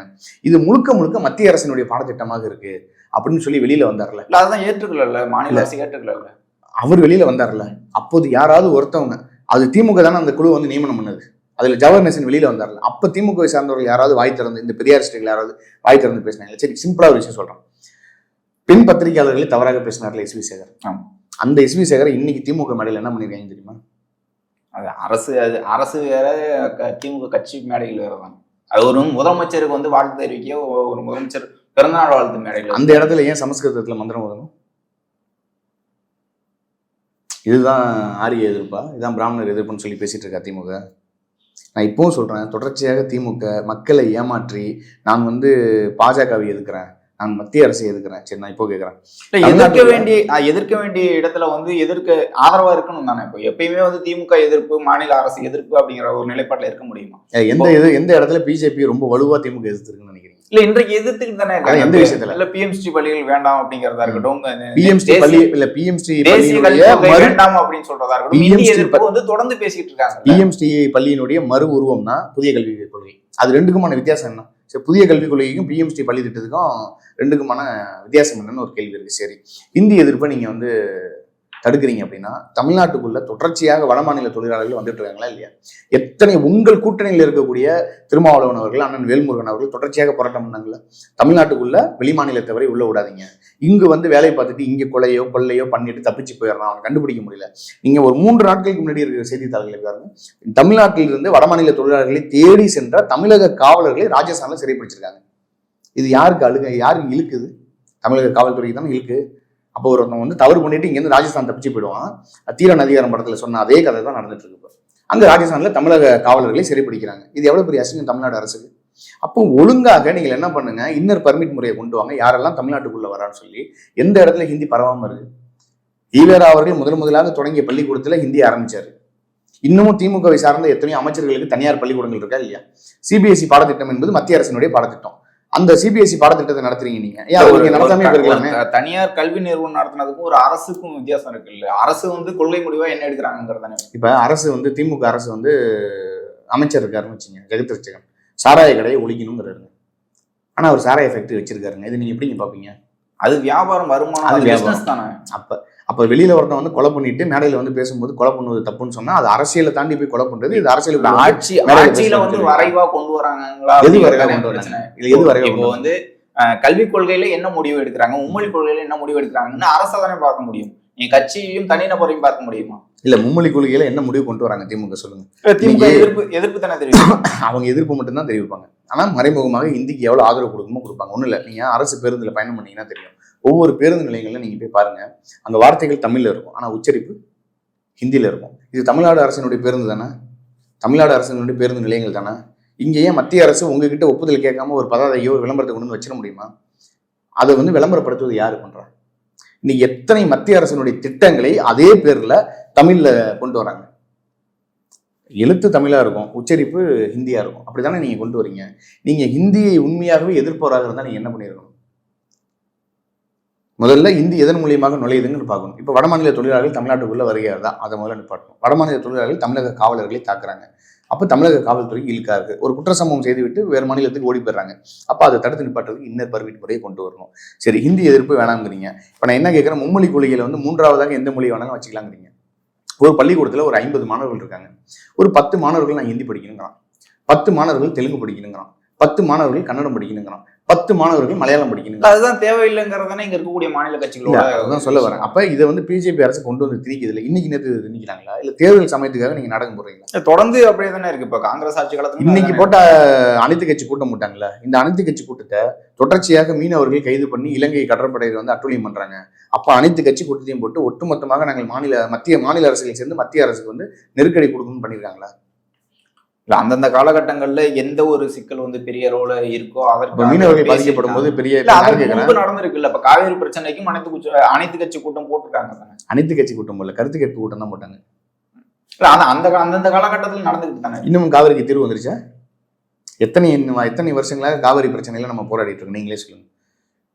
இது முழுக்க முழுக்க மத்திய அரசினுடைய பாடத்திட்டமாக இருக்கு அப்படின்னு சொல்லி வெளியில வந்தார்ல. இல்ல அதுதான் ஏற்றுக்கல மாநில அரசு ஏற்றுக்கல அவர் வெளியில வந்தார்ல. அப்போது யாராவது ஒருத்தவங்க அது திமுக தானே அந்த குழு வந்து நியமனம் பண்ணது. அதுல ஜவஹர் நேசன் வெளியில வந்தார்ல. அப்ப திமுக சார்ந்தவர்கள் யாராவது வாய் திறந்து இந்த பெரியாரிஸ்டுகள் யாராவது வாய் திறந்து பேசினாங்க சரி சிம்பிளா ஒரு விஷயம் சொல்றேன் பெண் பத்திரிகையாளர்களை தவறாக பேசினார்ல எஸ்வி சேகர். ஆமா. அந்த எஸ்வி சேகர் இன்னைக்கு திமுக மேடையில் என்ன பண்ணிருக்காங்க தெரியுமா? அது அரசு அது அரசு வேற திமுக கட்சி மேடைகள் வேற தான். அது ஒரு முதலமைச்சருக்கு வந்து வாழ்த்து தெரிவிக்க ஒரு முதலமைச்சர் பிறந்தநாள் வாழ்த்து மேடைகள். அந்த இடத்துல ஏன் சமஸ்கிருதத்துல மந்திரம் ஓதணும்? இதுதான் ஆரிய எதிர்ப்பா? இதுதான் பிராமணர் எதிர்ப்புன்னு சொல்லி பேசிட்டு இருக்கா திமுக? நான் இப்பவும் சொல்றேன் தொடர்ச்சியாக திமுக மக்களை ஏமாற்றி நான் வந்து பாஜகவை எதிர்க்கிறேன் நான் மத்திய அரசை எதிர்க்கிறேன் சரி நான் இப்போ கேட்கிறேன் எதிர்க்க வேண்டிய எதிர்க்க வேண்டிய இடத்துல வந்து எதிர்க்க ஆதரவா இருக்கணும் தானே இப்போ? எப்பயுமே வந்து திமுக எதிர்ப்பு மாநில அரசு எதிர்ப்பு அப்படிங்கிற ஒரு நிலைப்பாட்டுல இருக்க முடியுமா? எந்த இது எந்த இடத்துல பிஜேபி ரொம்ப வலுவா திமுக எதிர்த்துருக்குன்னு நினைக்கிறீங்க? இல்ல இன்றைக்கு எதிர்த்துக்கிட்டு தானே எந்த விஷயத்துல? இல்ல பிஎம்ஸ்டி பள்ளிகள் வேண்டாம் அப்படிங்கறதா இருக்கட்டும் பிஎம்ஸ்டி தேசிய- பள்ளி இல்ல மறு வேண்டாம் அப்படின்னு சொல்றதா இருக்கட்டும். வந்து தொடர்ந்து பேசிட்டு இருக்காங்க. பிஎம்ஸ்டி பள்ளியினுடைய மறு உருவம் தான் புதிய கல்விக் கொள்கை. அது ரெண்டுக்குமான வித்தியாசம் என்ன? சரி புதிய கல்விக் கொள்கைக்கும் பிஎம்ஸ்டி பள்ளி திட்டத்துக்கும் ரெண்டுக்குமான வித்தியாசம் என்னன்னு ஒரு கேள்வி இருக்கு. சரி இந்தி எதிர்ப்பை நீங்க வந்து தடுக்கிறீங்க அப்படின்னா தமிழ்நாட்டுக்குள்ள தொடர்ச்சியாக வடமாநில தொழிலாளர்கள் வந்துட்டு இருக்காங்களா இல்லையா? எத்தனை உங்கள் கூட்டணியில் இருக்கக்கூடிய திருமாவளவன் அவர்கள் அண்ணன் வேல்முருகன் அவர்கள் தொடர்ச்சியாக போராட்டம் பண்ணாங்கல்ல? தமிழ்நாட்டுக்குள்ள வெளிமாநிலத்தவரை உள்ள விடாதீங்க. இங்கு வந்து வேலை பார்த்துட்டு இங்கே கொலையோ கொள்ளையோ பண்ணிட்டு தப்பிச்சு போயிடறான். அவன் கண்டுபிடிக்க முடியல. நீங்க ஒரு மூன்று நாட்களுக்கு முன்னாடி இருக்கிற செய்தித்தாள்களை பாருங்க. தமிழ்நாட்டில் இருந்து வடமாநில தொழிலாளர்களை தேடி சென்ற தமிழக காவலர்களை ராஜஸ்தான்ல சிறைப்பிடிச்சிருக்காங்க இது யாருக்கு அழுக யாருக்கு இழுக்குது? தமிழக காவல்துறைக்கு தானே இழுக்கு. அப்போ ஒருத்தன் வந்து தவறு பண்ணிட்டு இங்கேருந்து ராஜஸ்தான் தப்பிச்சு போயிடுவான். தீரன் அதிகாரம் படத்தில் சொன்ன அதே கதை தான் நடந்துட்டு இருக்கு இப்போ. அங்க ராஜஸ்தான்ல தமிழக காவலர்களை சிறைப்பிடிக்கிறாங்க இது எவ்வளவு பெரிய அசிங்கம் தமிழ்நாடு அரசுக்கு? அப்போ ஒழுங்காக நீங்கள் என்ன பண்ணுங்க? இன்னர் பர்மிட் முறையை கொண்டு வாங்க. யாரெல்லாம் தமிழ்நாட்டுக்குள்ள வரான்னு சொல்லி எந்த இடத்துல ஹிந்தி பரவாம இருக்கு? ஈவேரா அவர்கள் முதல் முதலாக தொடங்கிய பள்ளிக்கூடத்தில் ஹிந்தி ஆரம்பிச்சாரு. இன்னமும் திமுகவை சார்ந்த எத்தனையோ அமைச்சர்களுக்கு தனியார் பள்ளிக்கூடங்கள் இருக்கா இல்லையா? சிபிஎஸ்இ பாடத்திட்டம் என்பது மத்திய அரசினுடைய பாடத்திட்டம். அந்த சிபிஎஸ்இ பாடத்திட்டத்தை நடத்துறீங்க நீங்க. தனியார் கல்வி நிறுவனம் நடத்தினதுக்கும் ஒரு அரசுக்கும் வித்தியாசம் இருக்குல்ல. அரசு வந்து கொள்கை முடிவா என்ன எடுக்கிறாங்கிறதானே இப்ப அரசு வந்து திமுக அரசு வந்து அமைச்சர் இருக்காருன்னு வச்சுங்க ஜெகத் ரட்சகன் சாராய கடையை ஒழிக்கணுங்கிறாரு. ஆனா அவர் சாராய ஃபேக்டரி வச்சிருக்காருங்க. இது நீங்க எப்படிங்க பாப்பீங்க அது வியாபாரம் வருமானம் அது. பிசினஸ் தானே. அப்ப அப்ப வெளியில ஒருத்தன் வந்து கொலை பண்ணிட்டு மேடையில வந்து பேசும்போது கொலை பண்ணுவது தப்புன்னு சொன்னா அது அரசியலை தாண்டி போய் கொலை பண்றது இது அரசியல் ஆட்சி ஆட்சியில வந்து. வரைவா கொண்டு வராங்களா எது வரைவா கொண்டு. வராங்க? இல்ல எது வரைவா இப்போ வந்து கல்விக் கொள்கையில என்ன முடிவு எடுக்கிறாங்க? மும்மொழி கொள்கையில என்ன முடிவு எடுக்கிறாங்கன்னு அரசை தானே பார்க்க முடியும். நீ கட்சியையும் தனிநபரையும் பார்க்க முடியுமா? இல்ல மும்மொழி கொள்கையில என்ன முடிவு கொண்டு வராங்க? திமுக சொல்லுங்க. திமுக எதிர்ப்பு எதிர்ப்பு தானே தெரியும் அவங்க எதிர்ப்பு மட்டும்தான் தெரிவிப்பாங்க. ஆனால் மறைமுகமாக இந்திக்கு எவ்வளோ ஆதரவு கொடுக்குமோ கொடுப்பாங்க. ஒன்றும் இல்லை. நீங்கள் அரசு பேருந்தில் பயணம் பண்ணீங்கன்னா தெரியும். ஒவ்வொரு பேருந்து நிலையங்களில் நீங்கள் போய் பாருங்கள் அந்த வார்த்தைகள் தமிழில் இருக்கும். ஆனால் உச்சரிப்பு ஹிந்தியில் இருக்கும். இது தமிழ்நாடு அரசினுடைய பேருந்து தானே? தமிழ்நாடு அரசினுடைய பேருந்து நிலையங்கள் தானே? இங்கே ஏன் மத்திய அரசு உங்ககிட்ட ஒப்புதல் கேட்காம ஒரு பதாதையோ விளம்பரத்தை கொண்டு வந்து வச்சிட முடியுமா? அதை வந்து விளம்பரப்படுத்துவது யார் பண்ணுறா இன்னைக்கு எத்தனை மத்திய அரசினுடைய திட்டங்களை அதே பேரில் தமிழில் கொண்டு வராங்க. எழுத்து தமிழாக இருக்கும் உச்சரிப்பு ஹிந்தியாக இருக்கும். அப்படி தானே நீங்கள் கொண்டு வரீங்க? நீங்கள் ஹிந்தியை உண்மையாகவே எதிர்ப்பவராக இருந்தால் நீங்கள் என்ன பண்ணிருக்கணும்? முதல்ல இந்தி எதன் மூலியமாக நுழையுதுன்னு பார்க்கணும். இப்போ வடமாநில தொழிலாளர்கள் தமிழ்நாட்டுக்குள்ளே வருகிறார் தான் அதை முதல்ல நிப்பாட்டணும். வடமாநில தொழிலாளர்கள் தமிழக காவலர்களை தாக்குறாங்க. அப்போ தமிழக காவல்துறை இழுக்கா இருக்குது ஒரு குற்ற சம்பவம் செய்துவிட்டு வேறு மாநிலத்துக்கு ஓடி போயிடுறாங்க. அப்போ அதை தடுத்து நிப்பாட்டுறதுக்கு இன்னர் பர்மிட் முறையை கொண்டு வரணும். சரி ஹிந்தி எதிர்ப்பு வேணாங்கிறீங்க இப்போ நான் என்ன கேட்குறேன்? மும்மொழி கொள்கையில் வந்து மூன்றாவதாக எந்த மொழி வேணாலும் வச்சுக்கலாங்கிறீங்க. ஒரு பள்ளிக்கூடத்தில் ஒரு ஐம்பது மாணவர்கள் இருக்காங்க. ஒரு பத்து மாணவர்கள் நான் ஹிந்தி படிக்கணுங்கிறான். பத்து மாணவர்கள் தெலுங்கு படிக்கணுங்கிறான். பத்து மாணவர்கள் கன்னடம் படிக்கணுங்கிறான். பத்து மாணவர்கள் மலையாளம் படிக்கணுங்கிறான் அதுதான் தேவையில்லைங்கிறதானே இங்க இருக்கக்கூடிய மாநில கட்சிகளோட அதுதான் சொல்ல வரேன். அப்ப இதை வந்து பிஜேபி அரசு கொண்டு வந்து திணிக்குது இல்லை? இன்னைக்கு நேற்று திணிக்கிறாங்களா? இல்ல தேர்தல் சமயத்துக்காக நீங்க நாடகம் போடுறீங்களா? தொடர்ந்து அப்படியே தானே இருக்கு. இப்ப காங்கிரஸ் ஆட்சி காலத்துல இன்னைக்கு போட்ட அனைத்து கட்சி கூட்டம் போட்டாங்கல்ல? இந்த அனைத்து கட்சி கூட்டத்தை தொடர்ச்சியாக மீனவர்கள் கைது பண்ணி இலங்கை கடற்படையில் வந்து அட்டூழியம் பண்றாங்க. அப்ப அனைத்து கட்சி கூட்டத்தையும் போட்டு ஒட்டுமொத்தமாக நாங்கள் மாநில மத்திய மாநில அரசுகளை சேர்ந்து மத்திய அரசுக்கு வந்து நெருக்கடி கொடுக்கணும்னு பண்ணிருக்காங்களா இல்ல அந்தந்த காலகட்டங்கள்ல எந்த ஒரு சிக்கல் வந்து பெரிய ரோல இருக்கோ அதற்கு மீனவர்கள் பாதிக்கப்படும் போது பெரிய இல்ல நடந்திருக்குல்ல இப்ப காவேரி பிரச்சனைக்கும் அனைத்து குச்ச- அனைத்து கட்சி கூட்டம் போட்டிருக்காங்க தானே. அனைத்து கட்சி கூட்டம் போல கருத்து கேட்பு கூட்டம் தான் போட்டாங்க. இல்ல அந்த அந்த அந்தந்த காலகட்டத்தில் நடந்துகிட்டு தானே. இன்னமும் காவிரிக்கு தீர்வு வந்துருச்சா? எத்தனை எத்தனை வருஷங்களாக காவிரி பிரச்சனையில நம்ம போராடிட்டு இருக்கோம்? நீங்களே சொல்லுங்க.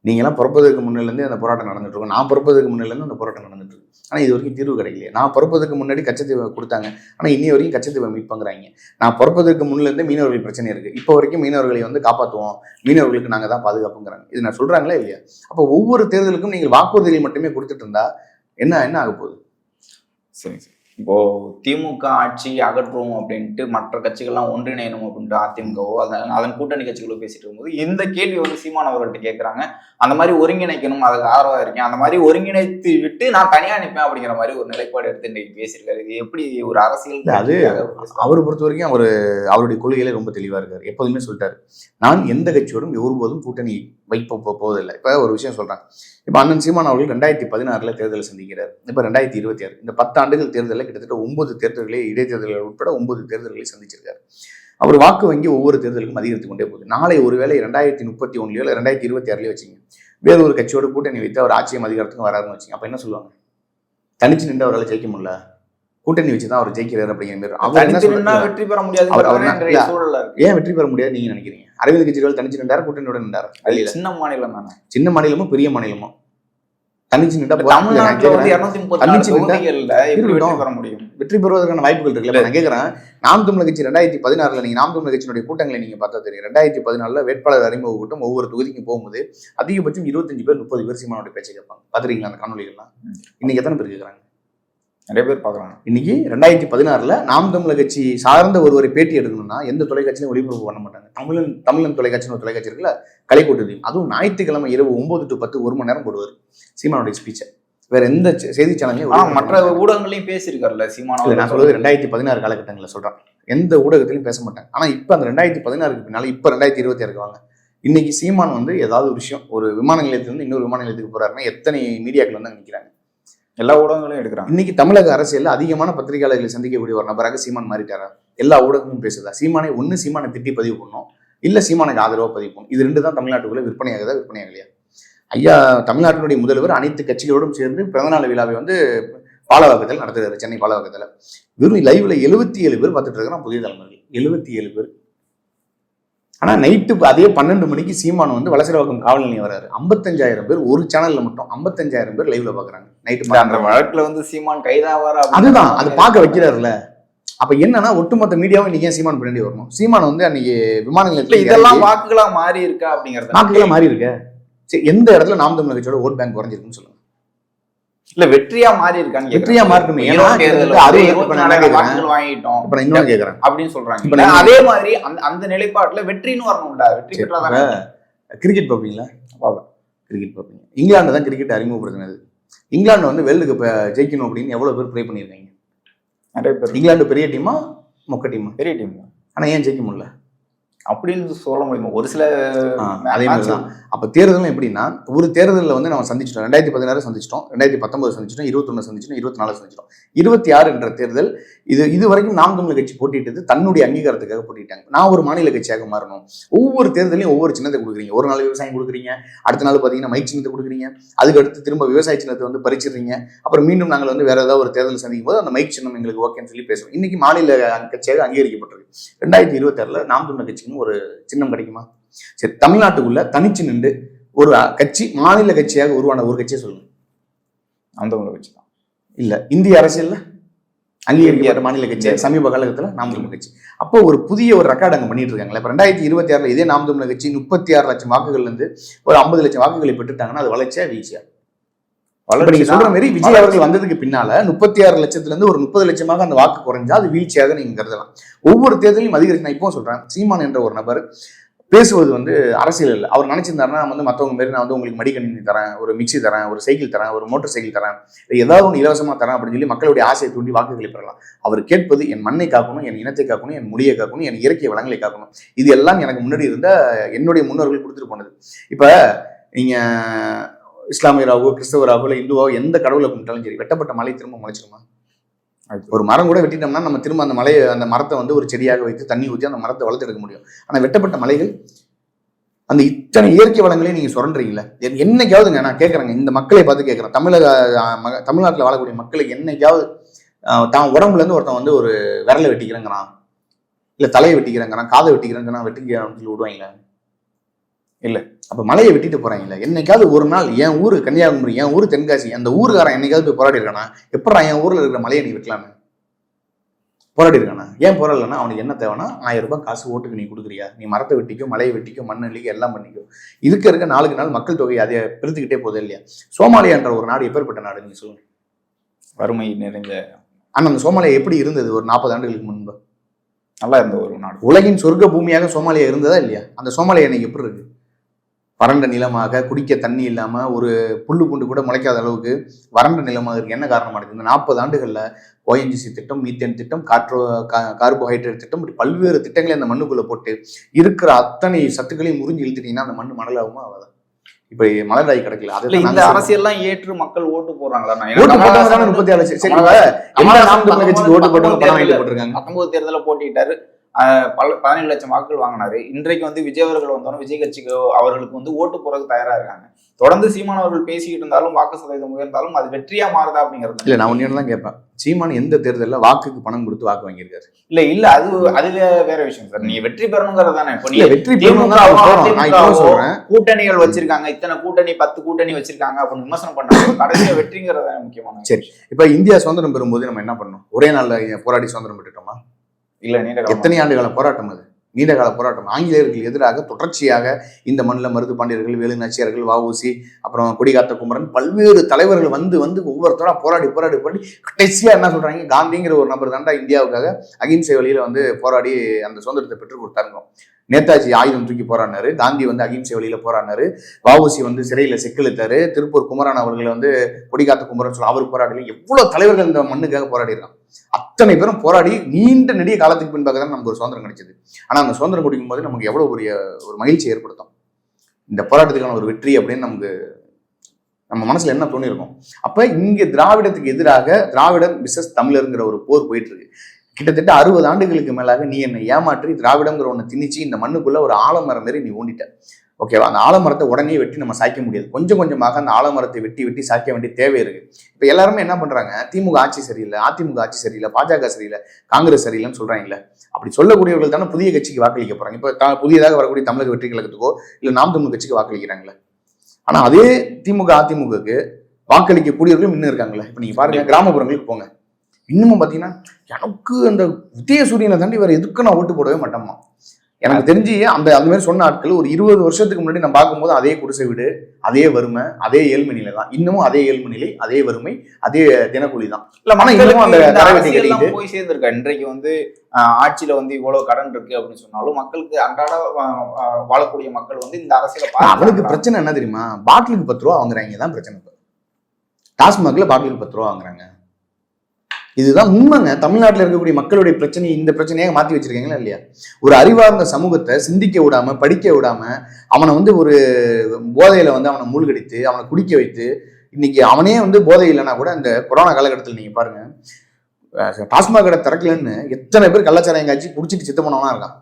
நீங்களாம் பிறப்பதற்கு முன்னிலேருந்து அந்த போராட்டம் நடந்துட்டுருக்கும். நான் பிறப்பதற்கு முன்னிலேருந்து அந்த போராட்டம் நடந்துட்டு இருக்கு ஆனால் இது வரைக்கும் தீர்வு கிடைக்கலையே. நான் பிறப்பதற்கு முன்னாடி கச்சத்தீவை கொடுத்தாங்க. ஆனால் இன்னி வரைக்கும் கச்சத்தீவை மீட்பங்கிறாங்க. நான் பிறப்பதற்கு முன்னிலேருந்து மீனவர்கள் பிரச்சனை இருக்குது இப்போ வரைக்கும் மீனவர்களை வந்து காப்பாற்றுவோம் மீனவர்களுக்கு நாங்கள் தான் பாதுகாப்புங்கிறாங்க. இது நான் சொல்கிறாங்களே இல்லையா? அப்போ ஒவ்வொரு தேர்தலுக்கும் நீங்கள் வாக்குறுதிகள் மட்டுமே கொடுத்துட்டு இருந்தா என்ன என்ன ஆக போகுது? சரி சரி. இப்போ திமுக ஆட்சி அகற்றுவோம் அப்படின்ட்டு மற்ற கட்சிகள்லாம் ஒன்றிணையணும் அப்படின்ட்டு அதிமுகவோ அதன் அதன் கூட்டணி கட்சிகளோ பேசிட்டு இருக்கும்போது இந்த கேள்வி வந்து சீமான் அவர்கள்ட்ட கேட்கறாங்க அந்த மாதிரி ஒருங்கிணைக்கணும் அதுக்கு ஆர்வம் இருக்கேன். அந்த மாதிரி ஒருங்கிணைத்து விட்டு நான் தனியா நிற்பேன் அப்படிங்கிற மாதிரி ஒரு நிலைப்பாடு எடுத்து இன்னைக்கு பேசியிருக்காரு. இது எப்படி ஒரு அரசியல் அது அவரை பொறுத்த வரைக்கும் அவர் அவருடைய கொள்கையில ரொம்ப தெளிவா இருக்காரு. எப்போதுமே சொல்லிட்டாரு நான் எந்த கட்சியோடும் ஒருபோதும் கூட்டணி வைப்ப போ- போவதில்லை. இப்ப ஒரு விஷயம் சொல்றேன். இப்ப அண்ணன் சீமான் அவர்கள் ரெண்டாயிரத்தி பதினாறுல தேர்தலை சந்திக்கிறார். இப்ப ரெண்டாயிரத்தி இருபத்தி ஆறு. இந்த பத்து ஆண்டுகள் தேர்தலில் கிட்டத்தட்ட ஒன்பது தேர்தல்களை இடைத்தேர்தல்கள் உட்பட ஒன்பது தேர்தல்களை சந்திச்சிருக்காரு. அவர் வாக்கு வங்கி ஒவ்வொரு தேர்தலுக்கும் அதிகரித்து கொண்டே போகுது. நாளை ஒருவேளை ரெண்டாயிரத்தி முப்பத்தி ஒன்றுலயோ இல்லை ரெண்டாயிரத்தி இருபத்தி ஆறுலயோ வச்சுங்க. வேற ஒரு கட்சியோட கூட்டணி வைத்து அவர் ஆட்சியும் அதிகாரத்துக்கும் வராதுன்னு வச்சுங்க. அப்ப என்ன சொல்லுவாங்க? தனிச்சு நின்று அவரால் ஜெயிக்க முடியல. கூட்டணி வச்சு தான் அவர் ஜெயிக்கிறார் அப்படிங்கிற மாதிரி. அவர் வெற்றி பெற முடியாது அவர்- ஏன் வெற்றி பெற முடியாது நீங்க நினைக்கிறீங்க? அரவிந்த் கெஜ்ரிவால் தனிச்சு நின்றாரு கூட்டணியோட நின்றாரு? சின்ன மாநிலம் தானே. சின்ன மாநிலமும் பெரிய மாநிலமும் தனிச்சு நின்றா முடியும்? வெற்றி பெறுவதற்கான வாய்ப்புகள் இருக்குல்ல நான் கேட்கறேன் நாம் தமிழர் கட்சி ரெண்டாயிரத்தி பதினாறுல நீங்க நாம் தமிழர் கட்சியினுடைய கூட்டங்களை நீங்க பார்த்தா தெரியும். ரெண்டாயிரத்தி பதினாலுல வேட்பாளர் அறிமுக கூட்டம் ஒவ்வொரு தொகுதிக்கும் போகும்போது அதிகபட்சம் இருபத்தஞ்சு பேர் முப்பது பேர் சீமானோட பேச்சை கேட்பாங்க. பாத்துருக்கீங்களா அந்த காணொலிகள்லாம் இன்னைக்கு எத்தனை பேர் கேட்கறாங்க நிறைய பேர் பாக்குறாங்க இன்னைக்கு ரெண்டாயிரத்தி பதினாறுல நாம் தமிழர் கட்சி சார்ந்த ஒருவரை பேட்டி எடுக்கணும்னா எந்த தொலைக்காட்சியிலும் ஒளிபரப்பு பண்ண மாட்டாங்க. தமிழன் தமிழன் தொலைக்காட்சின்னு ஒரு தொலைக்காட்சி இருக்குல்ல கலை கூட்டத்தையும் அதுவும் ஞாயிற்றுக்கிழமை இரவு ஒன்பது டு பத்து ஒரு மணி நேரம் போடுவார் சீமானுடைய ஸ்பீச்சை வேற எந்த செய்தி சேனல்லையும் மற்ற. ஊடகங்களையும் பேசியிருக்காருல்ல சீமானோ நான் சொல்றது ரெண்டாயிரத்தி பதினாறு காலகட்டங்களில் சொல்றேன். எந்த ஊடகத்திலையும் பேச மாட்டாங்க. ஆனா இப்ப அந்த ரெண்டாயிரத்தி பதினாறுக்கு பின்னால இப்ப ரெண்டாயிரத்தி இருபத்தி ஆறுக்கு வாங்க. இன்னைக்கு சீமான் வந்து ஏதாவது ஒரு விஷயம் ஒரு விமான நிலையத்திலிருந்து இன்னொரு விமான நிலையத்துக்கு போறாருன்னா எத்தனை மீடியாக்கள் வந்து அங்க நிக்கிறாங்க? எல்லா ஊடகங்களையும் எடுக்கிறாங்க. இன்னைக்கு தமிழக அரசியல் அதிகமான பத்திரிகையாளர்களை சந்திக்கக்கூடிய ஒரு நபராக சீமான் மாறிட்டாரா? எல்லா ஊடகமும் பேசுதா? சீமானை ஒன்று சீமானை திட்டி பதிவு பண்ணோம். இல்ல சீமானுக்கு ஆதரவாக பதிவு பண்ணும். இது ரெண்டு தான் தமிழ்நாட்டுக்குள்ள விற்பனையாகுதா விற்பனையாகலையா? ஐயா தமிழ்நாட்டினுடைய முதல்வர் அனைத்து கட்சிகளோடும் சேர்ந்து பிறந்தநாள் விழாவை வந்து பாலவாக்கத்தில் நடத்துகிறார் சென்னை பாலவாக்கத்தில். வெறும் லைவ்ல எழுபத்தி ஏழு பேர் பார்த்துட்டு இருக்கிறான் புதிய தலைமுறை எழுபத்தி ஏழு பேர். ஆனா நைட்டு அதே பன்னெண்டு மணிக்கு சீமான் வந்து வலசரவாக்கம் காவல் நிலையம் வராரு ஐம்பத்தஞ்சாயிரம் பேர் ஒரு சேனல்ல மட்டும் ஐம்பத்தஞ்சாயிரம் பேர் லைவ்ல பாக்குறாங்க. இல்ல, அந்த நைட்டு வழக்குல வந்து சீமான் கைதாவாரா அதுதான் அது பார்க்க வைக்கிறாருல்ல. அப்ப என்னன்னா ஒட்டுமொத்த மீடியாவும் இன்னைக்கு ஏன் சீமான் பின்னாடி வரணும்? சீமான் வந்து அன்னைக்கு விமான நிலையத்துல இதெல்லாம் வாக்குகளா மாறி இருக்கா அப்படிங்கறது? நாட்களா மாறி இருக்க சரி எந்த இடத்துல நாம் தமிழர் கட்சியோட ஓட் பேங்க் குறைஞ்சிருக்குன்னு சொல்லுங்க. இல்ல வெற்றியா மாறி இருக்கான்னு வெற்றியா மாறட்டுமே. ஏன்னா வாங்கிட்டோம். இப்ப நான் இன்னொன்னு கேக்குறேன். அப்படின்னு சொல்றாங்க. அதே மாதிரி அந்த அந்த நிலைப்பாட்டுல வெற்றின்னு வரணும்ல வெற்றி பெற்றாதானே? கிரிக்கெட் பார்ப்பீங்களா? பார்ப்பேன். கிரிக்கெட் பார்ப்பீங்க. இங்கிலாந்து தான் கிரிக்கெட் அறிமுகப்படுத்தினது. இங்கிலாந்து வந்து வேர்ல்டு கப் ஜெயிக்கணும் அப்படின்னு எவ்வளவு பேர் ப்ரே பண்ணியிருக்காங்க நிறைய பேர். இங்கிலாந்து பெரிய டீமா மொக்க டீமா பெரிய டீம் ஆனா ஏன் ஜெயிக்க முடியல? அப்படின்னு சொல்ல முடியுமா? ஒரு சில அதே மாதிரி தான். அப்போ தேர்தலும் எப்படின்னா ஒரு தேர்தலில் வந்து நம்ம சந்திச்சிட்டோம். ரெண்டாயிரத்தி பதினாறு சந்திச்சிட்டோம். ரெண்டாயிரத்தி பத்தொன்பது சந்திச்சிட்டோம். இருபத்தொன்று சந்திச்சிட்டோம். இருபத்தி நாலு சந்திச்சிட்டோம். இருபத்தி ஆறு என்ற தேர்தல் இது இது வரைக்கும் நாம் தமிழ் கட்சி போட்டிட்டது தன்னுடைய அங்கீகாரத்துக்காக போட்டிட்டாங்க. நான் ஒரு மாநில கட்சியாக மாறணும். ஒவ்வொரு தேர்தலையும் ஒவ்வொரு சின்னத்தை கொடுக்குறீங்க. ஒரு நாள் விவசாயம் கொடுக்குறீங்க. அடுத்த நாள் பார்த்தீங்கன்னா மைக் சின்னத்தை கொடுக்குறீங்க. அதுக்கு அடுத்து திரும்ப விவசாய சின்னத்தை வந்து பறிச்சிடுறீங்க. அப்புறம் மீண்டும் நாங்கள் வந்து வேற ஏதாவது ஒரு தேர்தல் சந்திக்கும் போது அந்த மைக் சின்னம் எங்களுக்கு ஓகேன்னு சொல்லி பேசுவோம் இன்னைக்கு மாநில கட்சியாக அங்கீகரிக்கப்பட்டிருக்கு. ரெண்டாயிரத்தி இருபத்தாறுல நாம் தமிழ் கட்சிக்குன்னு ஒரு சின்னம் கிடைக்குமா? சரி தமிழ்நாட்டுக்குள்ள தனிச்சு நின்று ஒரு கட்சி மாநில கட்சியாக உருவான ஒரு கட்சியை சொல்லுங்க. அந்த உங்களை வச்சு தான். இல்ல இந்திய அரசியல்ல அங்கீகரிக்கப்பட்ட மாநில கட்சி சமீப காலகட்டத்துல நாம் தமிழர் கட்சி. அப்போ ஒரு புதிய ஒரு ரெக்கார்டு அங்க பண்ணிட்டு இருக்காங்களே இப்போ ரெண்டாயிரத்தி இருபத்தி ஆறுல இதே நாம் தமிழர் கட்சி முப்பத்தி ஆறு லட்சம் வாக்குகள்ல இருந்து ஒரு ஐம்பது லட்சம் வாக்குகளை பெற்றுட்டாங்கன்னா அது வளர்ச்சியா வீழ்ச்சியா? நீங்க சொல்ற மாதிரி விஜய் அவர்கள் வந்ததுக்கு பின்னால முப்பத்தி ஆறு லட்சத்துல இருந்து ஒரு முப்பது லட்சமாக அந்த வாக்கு குறைஞ்சா அது வீழ்ச்சியாக நீங்க கருதலாம். ஒவ்வொரு தேர்தலையும் அதிகரிச்சு நான் இப்போ சொல்றேன் சீமான் என்ற ஒரு நபர் பேசுவது வந்து அரசியல் இல்லை. அவர் நினைச்சிருந்தாருன்னா நான் வந்து மற்றவங்க மாரி நான் வந்து உங்களுக்கு மடிக்கணினி தரேன் ஒரு மிக்சி தரேன் ஒரு சைக்கிள் தரேன் ஒரு மோட்டர் சைக்கிள் தரேன். ஏதாவது ஒன்று இலவசமாக தரேன் அப்படின்னு சொல்லி மக்களுடைய ஆசையை தூண்டி வாக்குகளை பெறலாம். அவர் கேட்பது என் மண்ணை காக்கணும் என் இனத்தை காக்கணும் என் மொழியை காக்கணும் என் இயற்கை வளங்களை காக்கணும். இது எல்லாம் எனக்கு முன்னாடி இருந்த என்னுடைய முன்னோர்கள் கொடுத்துட்டு போனது. இப்போ நீங்கள் இஸ்லாமியராகவோ கிறிஸ்தவராகவோ இல்லை இந்துவோ எந்த கடவுளை கும்பிட்டாலும் சரி வெட்டப்பட்ட மலை திரும்ப முளைச்சிருமா? ஒரு மரம் கூட வெட்டிட்டோம்னா நம்ம திரும்ப அந்த மலையை அந்த மரத்தை வந்து ஒரு செடியாக வைத்து தண்ணி ஊற்றி அந்த மரத்தை வளர்த்தெடுக்க முடியும். ஆனால் வெட்டப்பட்ட மலைகள் அந்த இத்தனை இயற்கை வளங்களையும் நீங்கள் சுரண்டுறீங்களே என்- என்னைக்காவதுங்க நான் கேட்குறேங்க இந்த மக்களை பார்த்து கேட்குறேன் தமிழக தமிழ்நாட்டில் வாழக்கூடிய மக்களுக்கு என்னைக்காவது தான் உடம்புலேருந்து ஒருத்தன் வந்து ஒரு விரலை வெட்டிக்கிறேங்கிறான். இல்லை தலையை வெட்டிக்கிறேங்கிறான் காதை வெட்டிக்கிறேங்கிறான் வெட்டிக்கிறான்னு சொல்லி விடுவாங்களே இல்லை. அப்ப மலையை வெட்டிட்டு போறாங்கல்ல. என்னைக்காவது ஒரு நாள் என் ஊரு கன்னியாகுமரி என் ஊரு தென்காசி அந்த ஊருக்காரன் என்னைக்காவது போய் போராடி இருக்கானா? எப்படா என் ஊர்ல இருக்கிற மலையை நீ வெட்டலான்னு? போராடி இருக்கானா? ஏன் போராடலன்னா அவனுக்கு என்ன தேவைன்னா ஆயிரம் ரூபாய் காசு ஓட்டுக்கு நீ கொடுக்குறியா? நீ மரத்தை வெட்டிக்கோ மலையை வெட்டிக்கோ மண் அள்ளிக்கோ எல்லாம் பண்ணிக்கோ. இதுக்கு இருக்க நாளுக்கு நாள் மக்கள் தொகை அதை பெருத்துக்கிட்டே போகுது இல்லையா? சோமாலியா என்ற ஒரு நாடு எப்பேற்பட்ட நாடு நீங்க சொல்லுங்க. வறுமை நிறைஞ்ச ஆனா அந்த சோமாலியா எப்படி இருந்தது ஒரு நாற்பது ஆண்டுகளுக்கு முன்பு? நல்லா இருந்த ஒரு நாடு. உலகின் சொர்க்க பூமியாக சோமாலியா இருந்ததா இல்லையா? அந்த சோமாலியா இன்னைக்கு எப்படி இருக்கு? வறண்ட நிலமாக குடிக்க தண்ணி இல்லாம ஒரு புல்லு பூண்டு கூட முளைக்காத அளவுக்கு வறண்ட நிலமாக இருக்கு. என்ன காரணமா இருக்கு? இந்த நாற்பது ஆண்டுகள்ல ஓஎன்ஜிசி திட்டம் மீத்தேன் திட்டம் காற்றோ கார்போஹைட்ரேட் திட்டம் இப்படி பல்வேறு திட்டங்களை அந்த மண்ணுக்குள்ள போட்டு இருக்கிற அத்தனை சத்துக்களையும் உறிஞ்சி இழுத்துட்டீங்கன்னா அந்த மண் மணலாகுமா ஆகாதா? இப்ப மலராகி கிடக்கல. இல்ல அது இந்த அரசியல்லாம் ஏற்று மக்கள் ஓட்டு போடுறாங்களா? ஓட்டு கமலஹாசன் முப்பத்தி ஆறு. சரி கட்சிக்கு ஓட்டு பணம் வாங்கிட்டு போட்டிருக்காங்க. பத்தொன்பது தேர்தலில் போட்டிட்டாரு. பல பதினேழு லட்சம் வாக்குகள் வாங்கினாரு. இன்றைக்கு வந்து விஜய் அவர்கள் வந்தோம் விஜய் கட்சிக்கு அவர்களுக்கு வந்து ஓட்டு போறதுக்கு தயாரா இருக்காங்க. தொடர்ந்து சீமான் அவர்கள் பேசிக்கிட்டு இருந்தாலும் வாக்கு சதவீதம் உயர்ந்தாலும் அது வெற்றியா மாறுதா அப்படிங்கிறது இல்ல நான் ஒன்னு தான் கேட்பேன். சீமான் எந்த தேர்தல்ல வாக்குக்கு பணம் கொடுத்து வாக்கு வாங்கியிருக்காரு? இல்ல இல்ல அது அதுல வேற விஷயம் சார். நீங்க வெற்றி பெறணுங்கிறது தானே. இப்போ வெற்றி பெறணும் கூட்டணிகள் வச்சிருக்காங்க. இத்தனை கூட்டணி பத்து கூட்டணி வச்சிருக்காங்க அப்படின்னு விமர்சனம் பண்றாங்க. கடைசியில வெற்றிங்கிறது முக்கியமான சரி. இப்ப இந்தியா சுதந்திரம் பெறும்போது நம்ம என்ன பண்ணோம் ஒரே நாள்ல போராடி சுதந்திரம் பெற்றுட்டோமா? இல்ல நீண்ட எத்தனை ஆண்டு கால போராட்டம் அது? நீண்ட கால போராட்டம். ஆங்கிலேயர்களுக்கு எதிராக தொடர்ச்சியாக இந்த மண்ணில் மருது பாண்டியர்கள் வேலு நாச்சியார்கள் வஉசி அப்புறம் கொடிகாத்த குமரன் பல்வேறு தலைவர்கள் வந்து வந்து ஒவ்வொருத்தரா போராடி போராடி போராடி கடைசியாக என்ன சொல்றாங்க? காந்திங்கிற ஒரு நபர் தாண்டா இந்தியாவுக்காக அகிம்சை வழியில வந்து போராடி அந்த சுதந்திரத்தை பெற்றுக் கொடுத்தாருங்க நேதாஜி ஆயுதம் தூக்கி போராடினாரு. காந்தி வந்து அகிம்சை வழியில போராடினாரு. வாவுசி வந்து சிறையில செக்கிழுத்தாரு திருப்பூர் குமரன் அவர்களை வந்து கொடிகாத்த குமரன் சொல்ல அவர் போராடல எவ்வளவு தலைவர்கள் இந்த மண்ணுக்காக போராடிருக்கான் அத்தனை பேரும் போராடி நீண்ட நெடிய காலத்துக்கு பின்பாக தான் நமக்கு ஒரு சுதந்திரம் கிடைச்சது. ஆனா அந்த சுதந்திரம் குடிக்கும் போது நமக்கு எவ்வளவு பெரிய ஒரு மகிழ்ச்சி ஏற்படுத்தும். இந்த போராட்டத்துக்கான ஒரு வெற்றி அப்படின்னு நமக்கு நம்ம மனசுல என்ன தோணியிருக்கும்? அப்ப இங்க திராவிடத்துக்கு எதிராக திராவிடம் பிசஸ் தமிழருங்கிற ஒரு போர் போயிட்டு இருக்கு. கிட்டத்தட்ட அறுபது ஆண்டுகளுக்கு மேலாக நீ என்னை ஏமாற்றி திராவிடங்கிற ஒண்ணு திணிச்சு இந்த மண்ணுக்குள்ள ஒரு ஆலமரம் மாரி நீ ஊண்டிட்ட. ஓகேவா அந்த ஆலமரத்தை உடனே வெட்டி நம்ம சாய்க்க முடியாது. கொஞ்சம் கொஞ்சமாக அந்த ஆலமரத்தை வெட்டி வெட்டி சாய்க்க வேண்டிய தேவை இருக்கு. இப்ப எல்லாருமே என்ன பண்றாங்க? திமுக ஆட்சி சரியில்லை அதிமுக ஆட்சி சரியில்லை பாஜக சரியில்லை காங்கிரஸ் சரியில்லைன்னு சொல்றாங்கல்ல. அப்படி சொல்லக்கூடியவர்கள் தானே புதிய கட்சிக்கு வாக்களிக்க போறாங்க. இப்போ புதியதாக வரக்கூடிய தமிழக வெற்றி கழகத்துக்கோ இல்லை நாம் தமிழ் கட்சிக்கு வாக்களிக்கிறாங்களே ஆனா அதே திமுக அதிமுகக்கு வாக்களிக்கக்கூடியவர்களும் இன்னும் இருக்காங்களே இப்போ நீங்க பாருங்க கிராமப்புறங்களுக்கு போங்க. இன்னமும் பாத்தீங்கன்னா எனக்கு அந்த உதயசூரியனை தாண்டி வேற எதுக்கும் நான் ஓட்டு போடவே மாட்டேம்மா. எனக்கு தெரிஞ்சு அந்த அந்த மாதிரி சொன்ன ஆட்கள் ஒரு இருபது வருஷத்துக்கு முன்னாடி நான் பார்க்கும்போது அதே குடிசை வீடு அதே வறுமை அதே ஏழ்மை நிலை தான். இன்னமும் அதே ஏழ்மை நிலை அதே வறுமை அதே தினக்கூலி தான். இல்ல ஆனா இன்னமும் அந்த. போய் சேர்ந்திருக்கா? இன்றைக்கு வந்து ஆஹ், ஆட்சியில வந்து இவ்வளவு கடன் இருக்கு அப்படின்னு சொன்னாலும் மக்களுக்கு அன்றாட வாழக்கூடிய மக்கள் வந்து இந்த அரசியல அவனுக்கு? பிரச்சனை என்ன தெரியுமா? பாட்டிலுக்கு பத்து ரூபா வாங்குறாங்க. தான் பிரச்சனை டாஸ்மாக்ல பாட்டிலுக்கு பத்து ரூபா வாங்குறாங்க. இதுதான் உண்மைங்க. தமிழ்நாட்டில் இருக்கக்கூடிய மக்களுடைய பிரச்சனை இந்த பிரச்சனையாக மாற்றி வச்சிருக்கீங்களா இல்லையா? ஒரு அறிவார்ந்த சமூகத்தை சிந்திக்க விடாம படிக்க விடாம அவனை வந்து ஒரு போதையில வந்து அவனை மூழ்கடித்து அவனை குடிக்க வைத்து இன்னைக்கு அவனே வந்து போதை இல்லைன்னா கூட இந்த கொரோனா காலகட்டத்தில் நீங்க பாருங்க டாஸ்மாக் கடை திறக்கலன்னு எத்தனை பேர் கள்ளச்சாராயம் காய்ச்சி குடிச்சிட்டு சித்த பண்ணவனா இருக்கான்.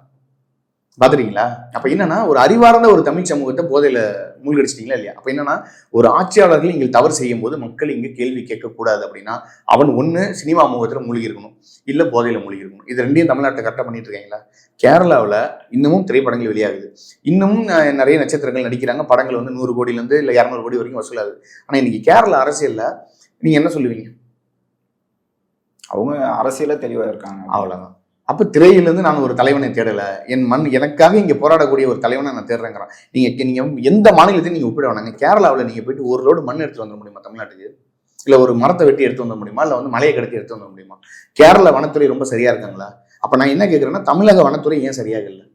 பாத்துறீங்களா அப்ப என்னன்னா ஒரு அறிவார்ந்த ஒரு தமிழ் சமூகத்தை போதையில மூழ்கடிச்சிட்டீங்களா இல்லையா? அப்ப என்னன்னா ஒரு ஆட்சியாளர்கள் இங்கே தவறு செய்யும் போது மக்கள் இங்க கேள்வி கேட்கக்கூடாது அப்படின்னா அவன் ஒண்ணு சினிமா முகத்துல மூழ்கி இருக்கணும் இல்ல போதையில மூழ்கி இருக்கணும் இது ரெண்டையும் தமிழ்நாட்டில் கரெக்டாக பண்ணிட்டு இருக்கீங்களா கேரளாவில் இன்னமும் திரைப்படங்கள் வெளியாகுது. இன்னமும் நிறைய நட்சத்திரங்கள் நடிக்கிறாங்க. படங்கள் வந்து நூறு கோடியிலேருந்து இல்லை இரநூறு கோடி வரைக்கும் வசூலாகுது. ஆனால் இன்னைக்கு கேரளா அரசியல்ல நீங்க என்ன சொல்லுவீங்க? அவங்க அரசியல தெளிவா இருக்காங்க. அவ்வளவுதான். அப்போ திரையிலேருந்து நான் ஒரு தலைவனை தேடலை. என் மண் எனக்காக இங்கே போராடக்கூடிய ஒரு தலைவனை நான் தேடுறேங்கிறான். நீங்கள் நீங்கள் எந்த மாநிலத்தையும் நீங்க ஒப்பிட வேணாங்க கேரளாவில் நீங்கள் போயிட்டு ஒரு ரோடு மண் எடுத்து வந்துட முடியுமா தமிழ்நாட்டுக்கு? இல்லை ஒரு மரத்தை வெட்டி எடுத்து வந்த முடியுமா? இல்லை வந்து மலையை கடத்தி எடுத்து வந்த முடியுமா? கேரள வனத்துறை ரொம்ப சரியாக இருக்காங்களா? அப்போ நான் என்ன கேட்குறேன்னா தமிழக வனத்துறை ஏன் சரியாக இல்லை?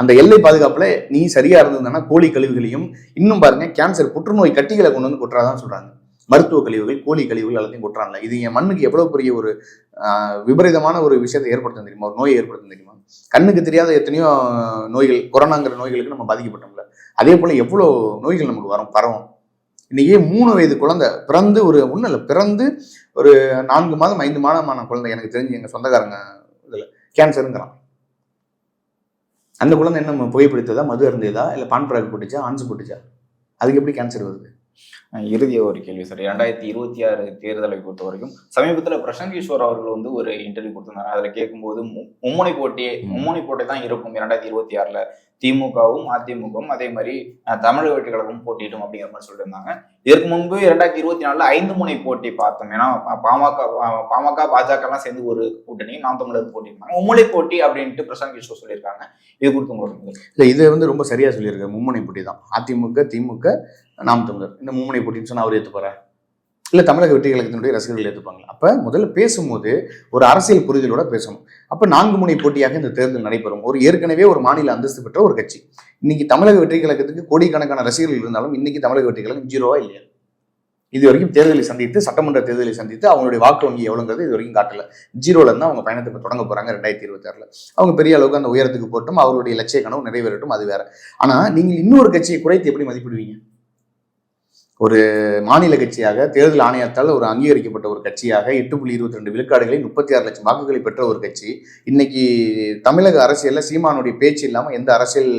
அந்த எல்லை பாதுகாப்புல நீ சரியா இருந்ததுன்னா கோழி கழிவுகளையும் இன்னும் பாருங்க கேன்சர் புற்றுநோய் கட்டிகளை கொண்டு வந்து கொட்டுறாதான் சொல்றாங்க. மருத்துவ கழிவுகள் கோழி கழிவுகள் எல்லாத்தையும் கொட்டுறாங்க இது என் மண்ணுக்கு எவ்வளவு பெரிய ஒரு விபரீதமான ஒரு விஷயத்தை ஏற்படுத்தும் தெரியுமா? ஒரு நோயை ஏற்படுத்தும் தெரியுமா? கண்ணுக்கு தெரியாத எத்தனையோ நோய்கள் கொரோனாங்கிற நோய்களுக்கு நம்ம பாதிக்கப்பட்டோம்ல. அதே போல எவ்வளோ நோய்கள் நமக்கு வரும்? பரவும். இன்னைக்கே மூணு வயது குழந்தை பிறந்து ஒரு ஒன்றும் இல்லை பிறந்து ஒரு நான்கு மாதம் ஐந்து மாதமான குழந்தை எனக்கு தெரிஞ்சு எங்கள் சொந்தக்காரங்க இதில் கேன்சருங்கிறான் அந்த குழந்தை என்ன புகைப்பிடித்ததா மது அருந்ததா இல்லை பான் பராக் போட்டுச்சா ஆன்சு போட்டுச்சா? அதுக்கு எப்படி கேன்சர் வருது? அஹ் இறுதியா ஒரு கேள்வி சார். இரண்டாயிரத்தி இருபத்தி ஆறு தேர்தலை பொறுத்த வரைக்கும் சமீபத்துல பிரசாந்த் கிஷோர் அவர்கள் வந்து ஒரு இன்டர்வியூ கொடுத்திருந்தாங்க அதுல கேட்கும்போது மும்முனை போட்டியே. மும்முனை போட்டி தான் இருக்கும் இரண்டாயிரத்தி இருபத்தி ஆறுல. திமுகவும் அதிமுகவும் அதே மாதிரி தமிழக வெற்றி கழகமும் போட்டியிடும் அப்படிங்கிற மாதிரி சொல்லியிருந்தாங்க. இதற்கு முன்பு இரண்டாயிரத்தி இருபத்தி நாலுல ஐந்து முனை போட்டி பார்த்தோம். ஏன்னா பாமக பாமக பாஜக எல்லாம் சேர்ந்து ஒரு கூட்டணி நாம் தமிழர் போட்டியிருந்தாங்க மும்முனை போட்டி அப்படின்ட்டு பிரசாந்த் கிஷோர் சொல்லியிருக்காங்க. இது குறித்து உங்களுக்கு இல்லை இது வந்து ரொம்ப சரியா சொல்லியிருக்கு மும்முனை போட்டி தான். அதிமுக திமுக நாம் தமிழர். இந்த மும்முனை போட்டின்னு சொன்னா அவர் ஏற்றுப்பாரா இல்லை தமிழக வெற்றி கழகத்தினுடைய ரசிகர்கள் ஏற்றுப்பாங்க அப்போ முதல்ல பேசும்போது ஒரு அரசியல் புரிதலோட பேசணும். அப்போ நான்கு முனை போட்டியாக இந்த தேர்தல் நடைபெறும். ஒரு ஏற்கனவே ஒரு மாநில அந்தஸ்து பெற்ற ஒரு கட்சி. இன்னைக்கு தமிழக வெற்றி கழகத்துக்கு கோடிக்கணக்கான ரசிகர்கள் இருந்தாலும் இன்னைக்கு தமிழக வெற்றி கழகம் ஜீரோவா இல்லையா? இது வரைக்கும் தேர்தலை சந்தித்து சட்டமன்ற தேர்தலை சந்தித்து அவங்களுடைய வாக்கு வங்கி எவ்வளோங்கிறது இது வரைக்கும் காட்டல. ஜீரோல இருந்து அவங்க பயணத்தை தொடங்க போறாங்க ரெண்டாயிரத்தி இருபத்தாறுல. அவங்க பெரிய அளவுக்கு அந்த உயரத்துக்கு போட்டும் அவருடைய லட்சிய கனவு நிறைவேறட்டும் அது வேற. ஆனா நீங்கள் இன்னொரு கட்சியை குறைத்து எப்படி மதிப்பிடுவீங்க? ஒரு மாநில கட்சியாக தேர்தல் ஆணையத்தால் ஒரு அங்கீகரிக்கப்பட்ட ஒரு கட்சியாக எட்டு புள்ளி இருபத்தி ரெண்டு விழுக்காடுகளை முப்பத்தி ஆறு லட்சம் வாக்குகளை பெற்ற ஒரு கட்சி. இன்னைக்கு தமிழக அரசியலில் சீமானுடைய பேச்சு இல்லாமல் எந்த அரசியல்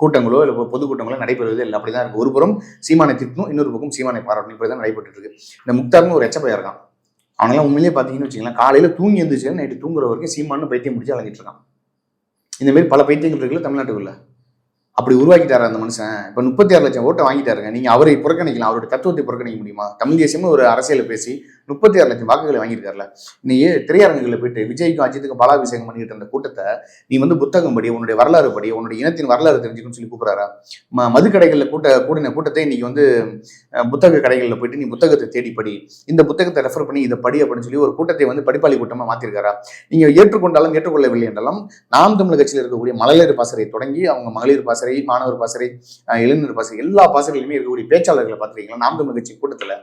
கூட்டங்களோ இல்லை பொதுக்கூட்டங்களோ நடைபெறுவதே இல்லை அப்படிதான் இருக்கு. ஒரு புறம் சீமானை திட்டணும் இன்னொரு பக்கம் சீமானை பாராட்டணும். இப்படி தான் நடைபெற்று இருக்கு. இந்த முக்தார்னு ஒரு எச்சப்பையா இருக்கான். அவனெல்லாம் உண்மையிலேயே பார்த்தீங்கன்னு வச்சுக்கலாம் காலையில தூங்கி எழுந்துச்சு நைட்டு தூங்குற வரைக்கும் சீமானு பைத்தியம் முடிச்சு அலைஞ்சிட்டு இருக்கான். இந்த மாதிரி பல பைத்தியங்கள் இருக்குல்ல தமிழ்நாட்டுக்குள்ள. அப்படி உருவாக்கிட்டாரு அந்த மனுஷன். இப்போ முப்பத்தி ஆறு லட்சம் ஓட்டை வாங்கிட்டாருங்க. நீங்கள் அவரை புறக்கணிக்கலாம். அவருடைய தத்துவத்தை புறக்கணிக்க முடியுமா? தமிழ் தேசியமும் ஒரு அரசியலை பேசி முப்பத்தி ஆறு லட்சம் வாக்குகளை வாங்கியிருக்காருல. நீ திரையரங்குகளில் போயிட்டு விஜய்க்கும் அஜித்துக்கும் பாலாபிஷேகம் பண்ணிக்கிட்டு இருந்த கூட்டத்தை நீ வந்து புத்தகம் படி உன்னுடைய வரலாறு படி உன்னுடைய இனத்தின் வரலாறு தெரிஞ்சுக்கணும்னு சொல்லி கூப்பிடுறாரா? ம மதுக்கடைகளில் கூட்ட கூடின கூட்டத்தை இன்னைக்கு வந்து புத்தக கடைகளில் போயிட்டு நீ புத்தகத்தை தேடி படி. இந்த புத்தகத்தை ரெஃபர் பண்ணி இதை படி அப்படின்னு சொல்லி ஒரு கூட்டத்தை வந்து படிப்பாளி கூட்டமாக மாற்றிருக்காரா நீங்கள் ஏற்றுக்கொண்டாலும் ஏற்றுக்கொள்ளவில்லை என்றாலும் நாம் தமிழ் கட்சியில் இருக்கக்கூடிய மகளிர் பாசறை தொடங்கி அவங்க மகளிர் பாசறை மாணவர் பாசறை இளைஞர் பாசறை எல்லா பாசறையிலுமே இருக்கக்கூடிய பேச்சாளர்களை பார்த்துருக்கீங்களா? நாம் தமிழ் கட்சி கூட்டத்தில்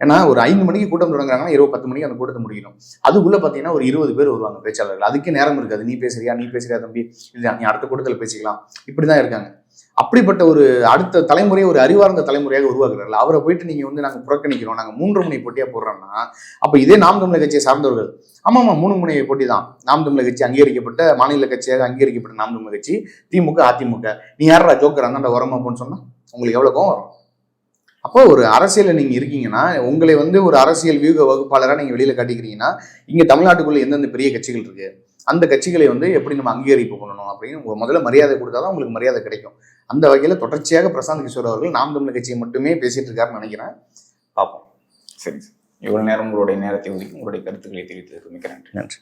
ஏன்னா ஒரு ஐந்து மணிக்கு கூட்டம் தொடங்குறாங்கன்னா இரவு பத்து மணிக்கு அந்த கூட்டத்தை முடிக்கணும். அதுக்குள்ள பார்த்தீங்கன்னா ஒரு இருபது பேர் வருவாங்க பேச்சாளர்கள். அதுக்கே நேரம் இருக்காது. நீ பேசுறியா நீ பேசுறியா தம்பி? இல்லை நீ அடுத்த கூட்டத்தில் பேசிக்கலாம். இப்படி தான் இருக்காங்க. அப்படிப்பட்ட ஒரு அடுத்த தலைமுறையை ஒரு அறிவார்ந்த தலைமுறையாக உருவாக்குறாரு அவரை போயிட்டு நீங்க வந்து நாங்கள் புறக்கணிக்கிறோம். நாங்கள் மூன்று முனை போட்டியா போடுறோம்னா அப்ப இதே நாம் தமிழர் கட்சியை சார்ந்தவர்கள். ஆமா ஆமா மூணு முனை போட்டி தான். நாம் தமிழர் கட்சி அங்கீகரிக்கப்பட்ட மாநில கட்சியாக அங்கீகரிக்கப்பட்ட நாம் தமிழர் கட்சி திமுக அதிமுக. நீ யாரா ஜோக்கர் அந்தாண்ட உரமா போன்னு சொன்னா உங்களுக்கு எவ்வளவு கோவம் வரும்? அப்போ ஒரு அரசியலில் நீங்க இருக்கீங்கன்னா உங்களை வந்து ஒரு அரசியல் வியூக வகுப்பாளராக நீங்க வெளியில காட்டிக்கிறீங்கன்னா இங்க தமிழ்நாட்டுக்குள்ள எந்தெந்த பெரிய கட்சிகள் இருக்கு? அந்த கட்சிகளை வந்து எப்படி நம்ம அங்கீகரிப்பு பண்ணணும் அப்படின்னு முதல்ல மரியாதை கொடுத்தாதான் உங்களுக்கு மரியாதை கிடைக்கும். அந்த வகையில தொடர்ச்சியாக பிரசாந்த் கிஷோர் அவர்கள் நாம் தமிழ் கட்சியை மட்டுமே பேசிட்டு இருக்காருன்னு நினைக்கிறேன். பார்ப்போம். சரி சார். இவ்வளவு நேரம் உங்களுடைய நேரத்தை ஒதுக்கி உங்களுடைய கருத்துக்களை தெரிவித்ததற்கு மிக்க நன்றி. நன்றி.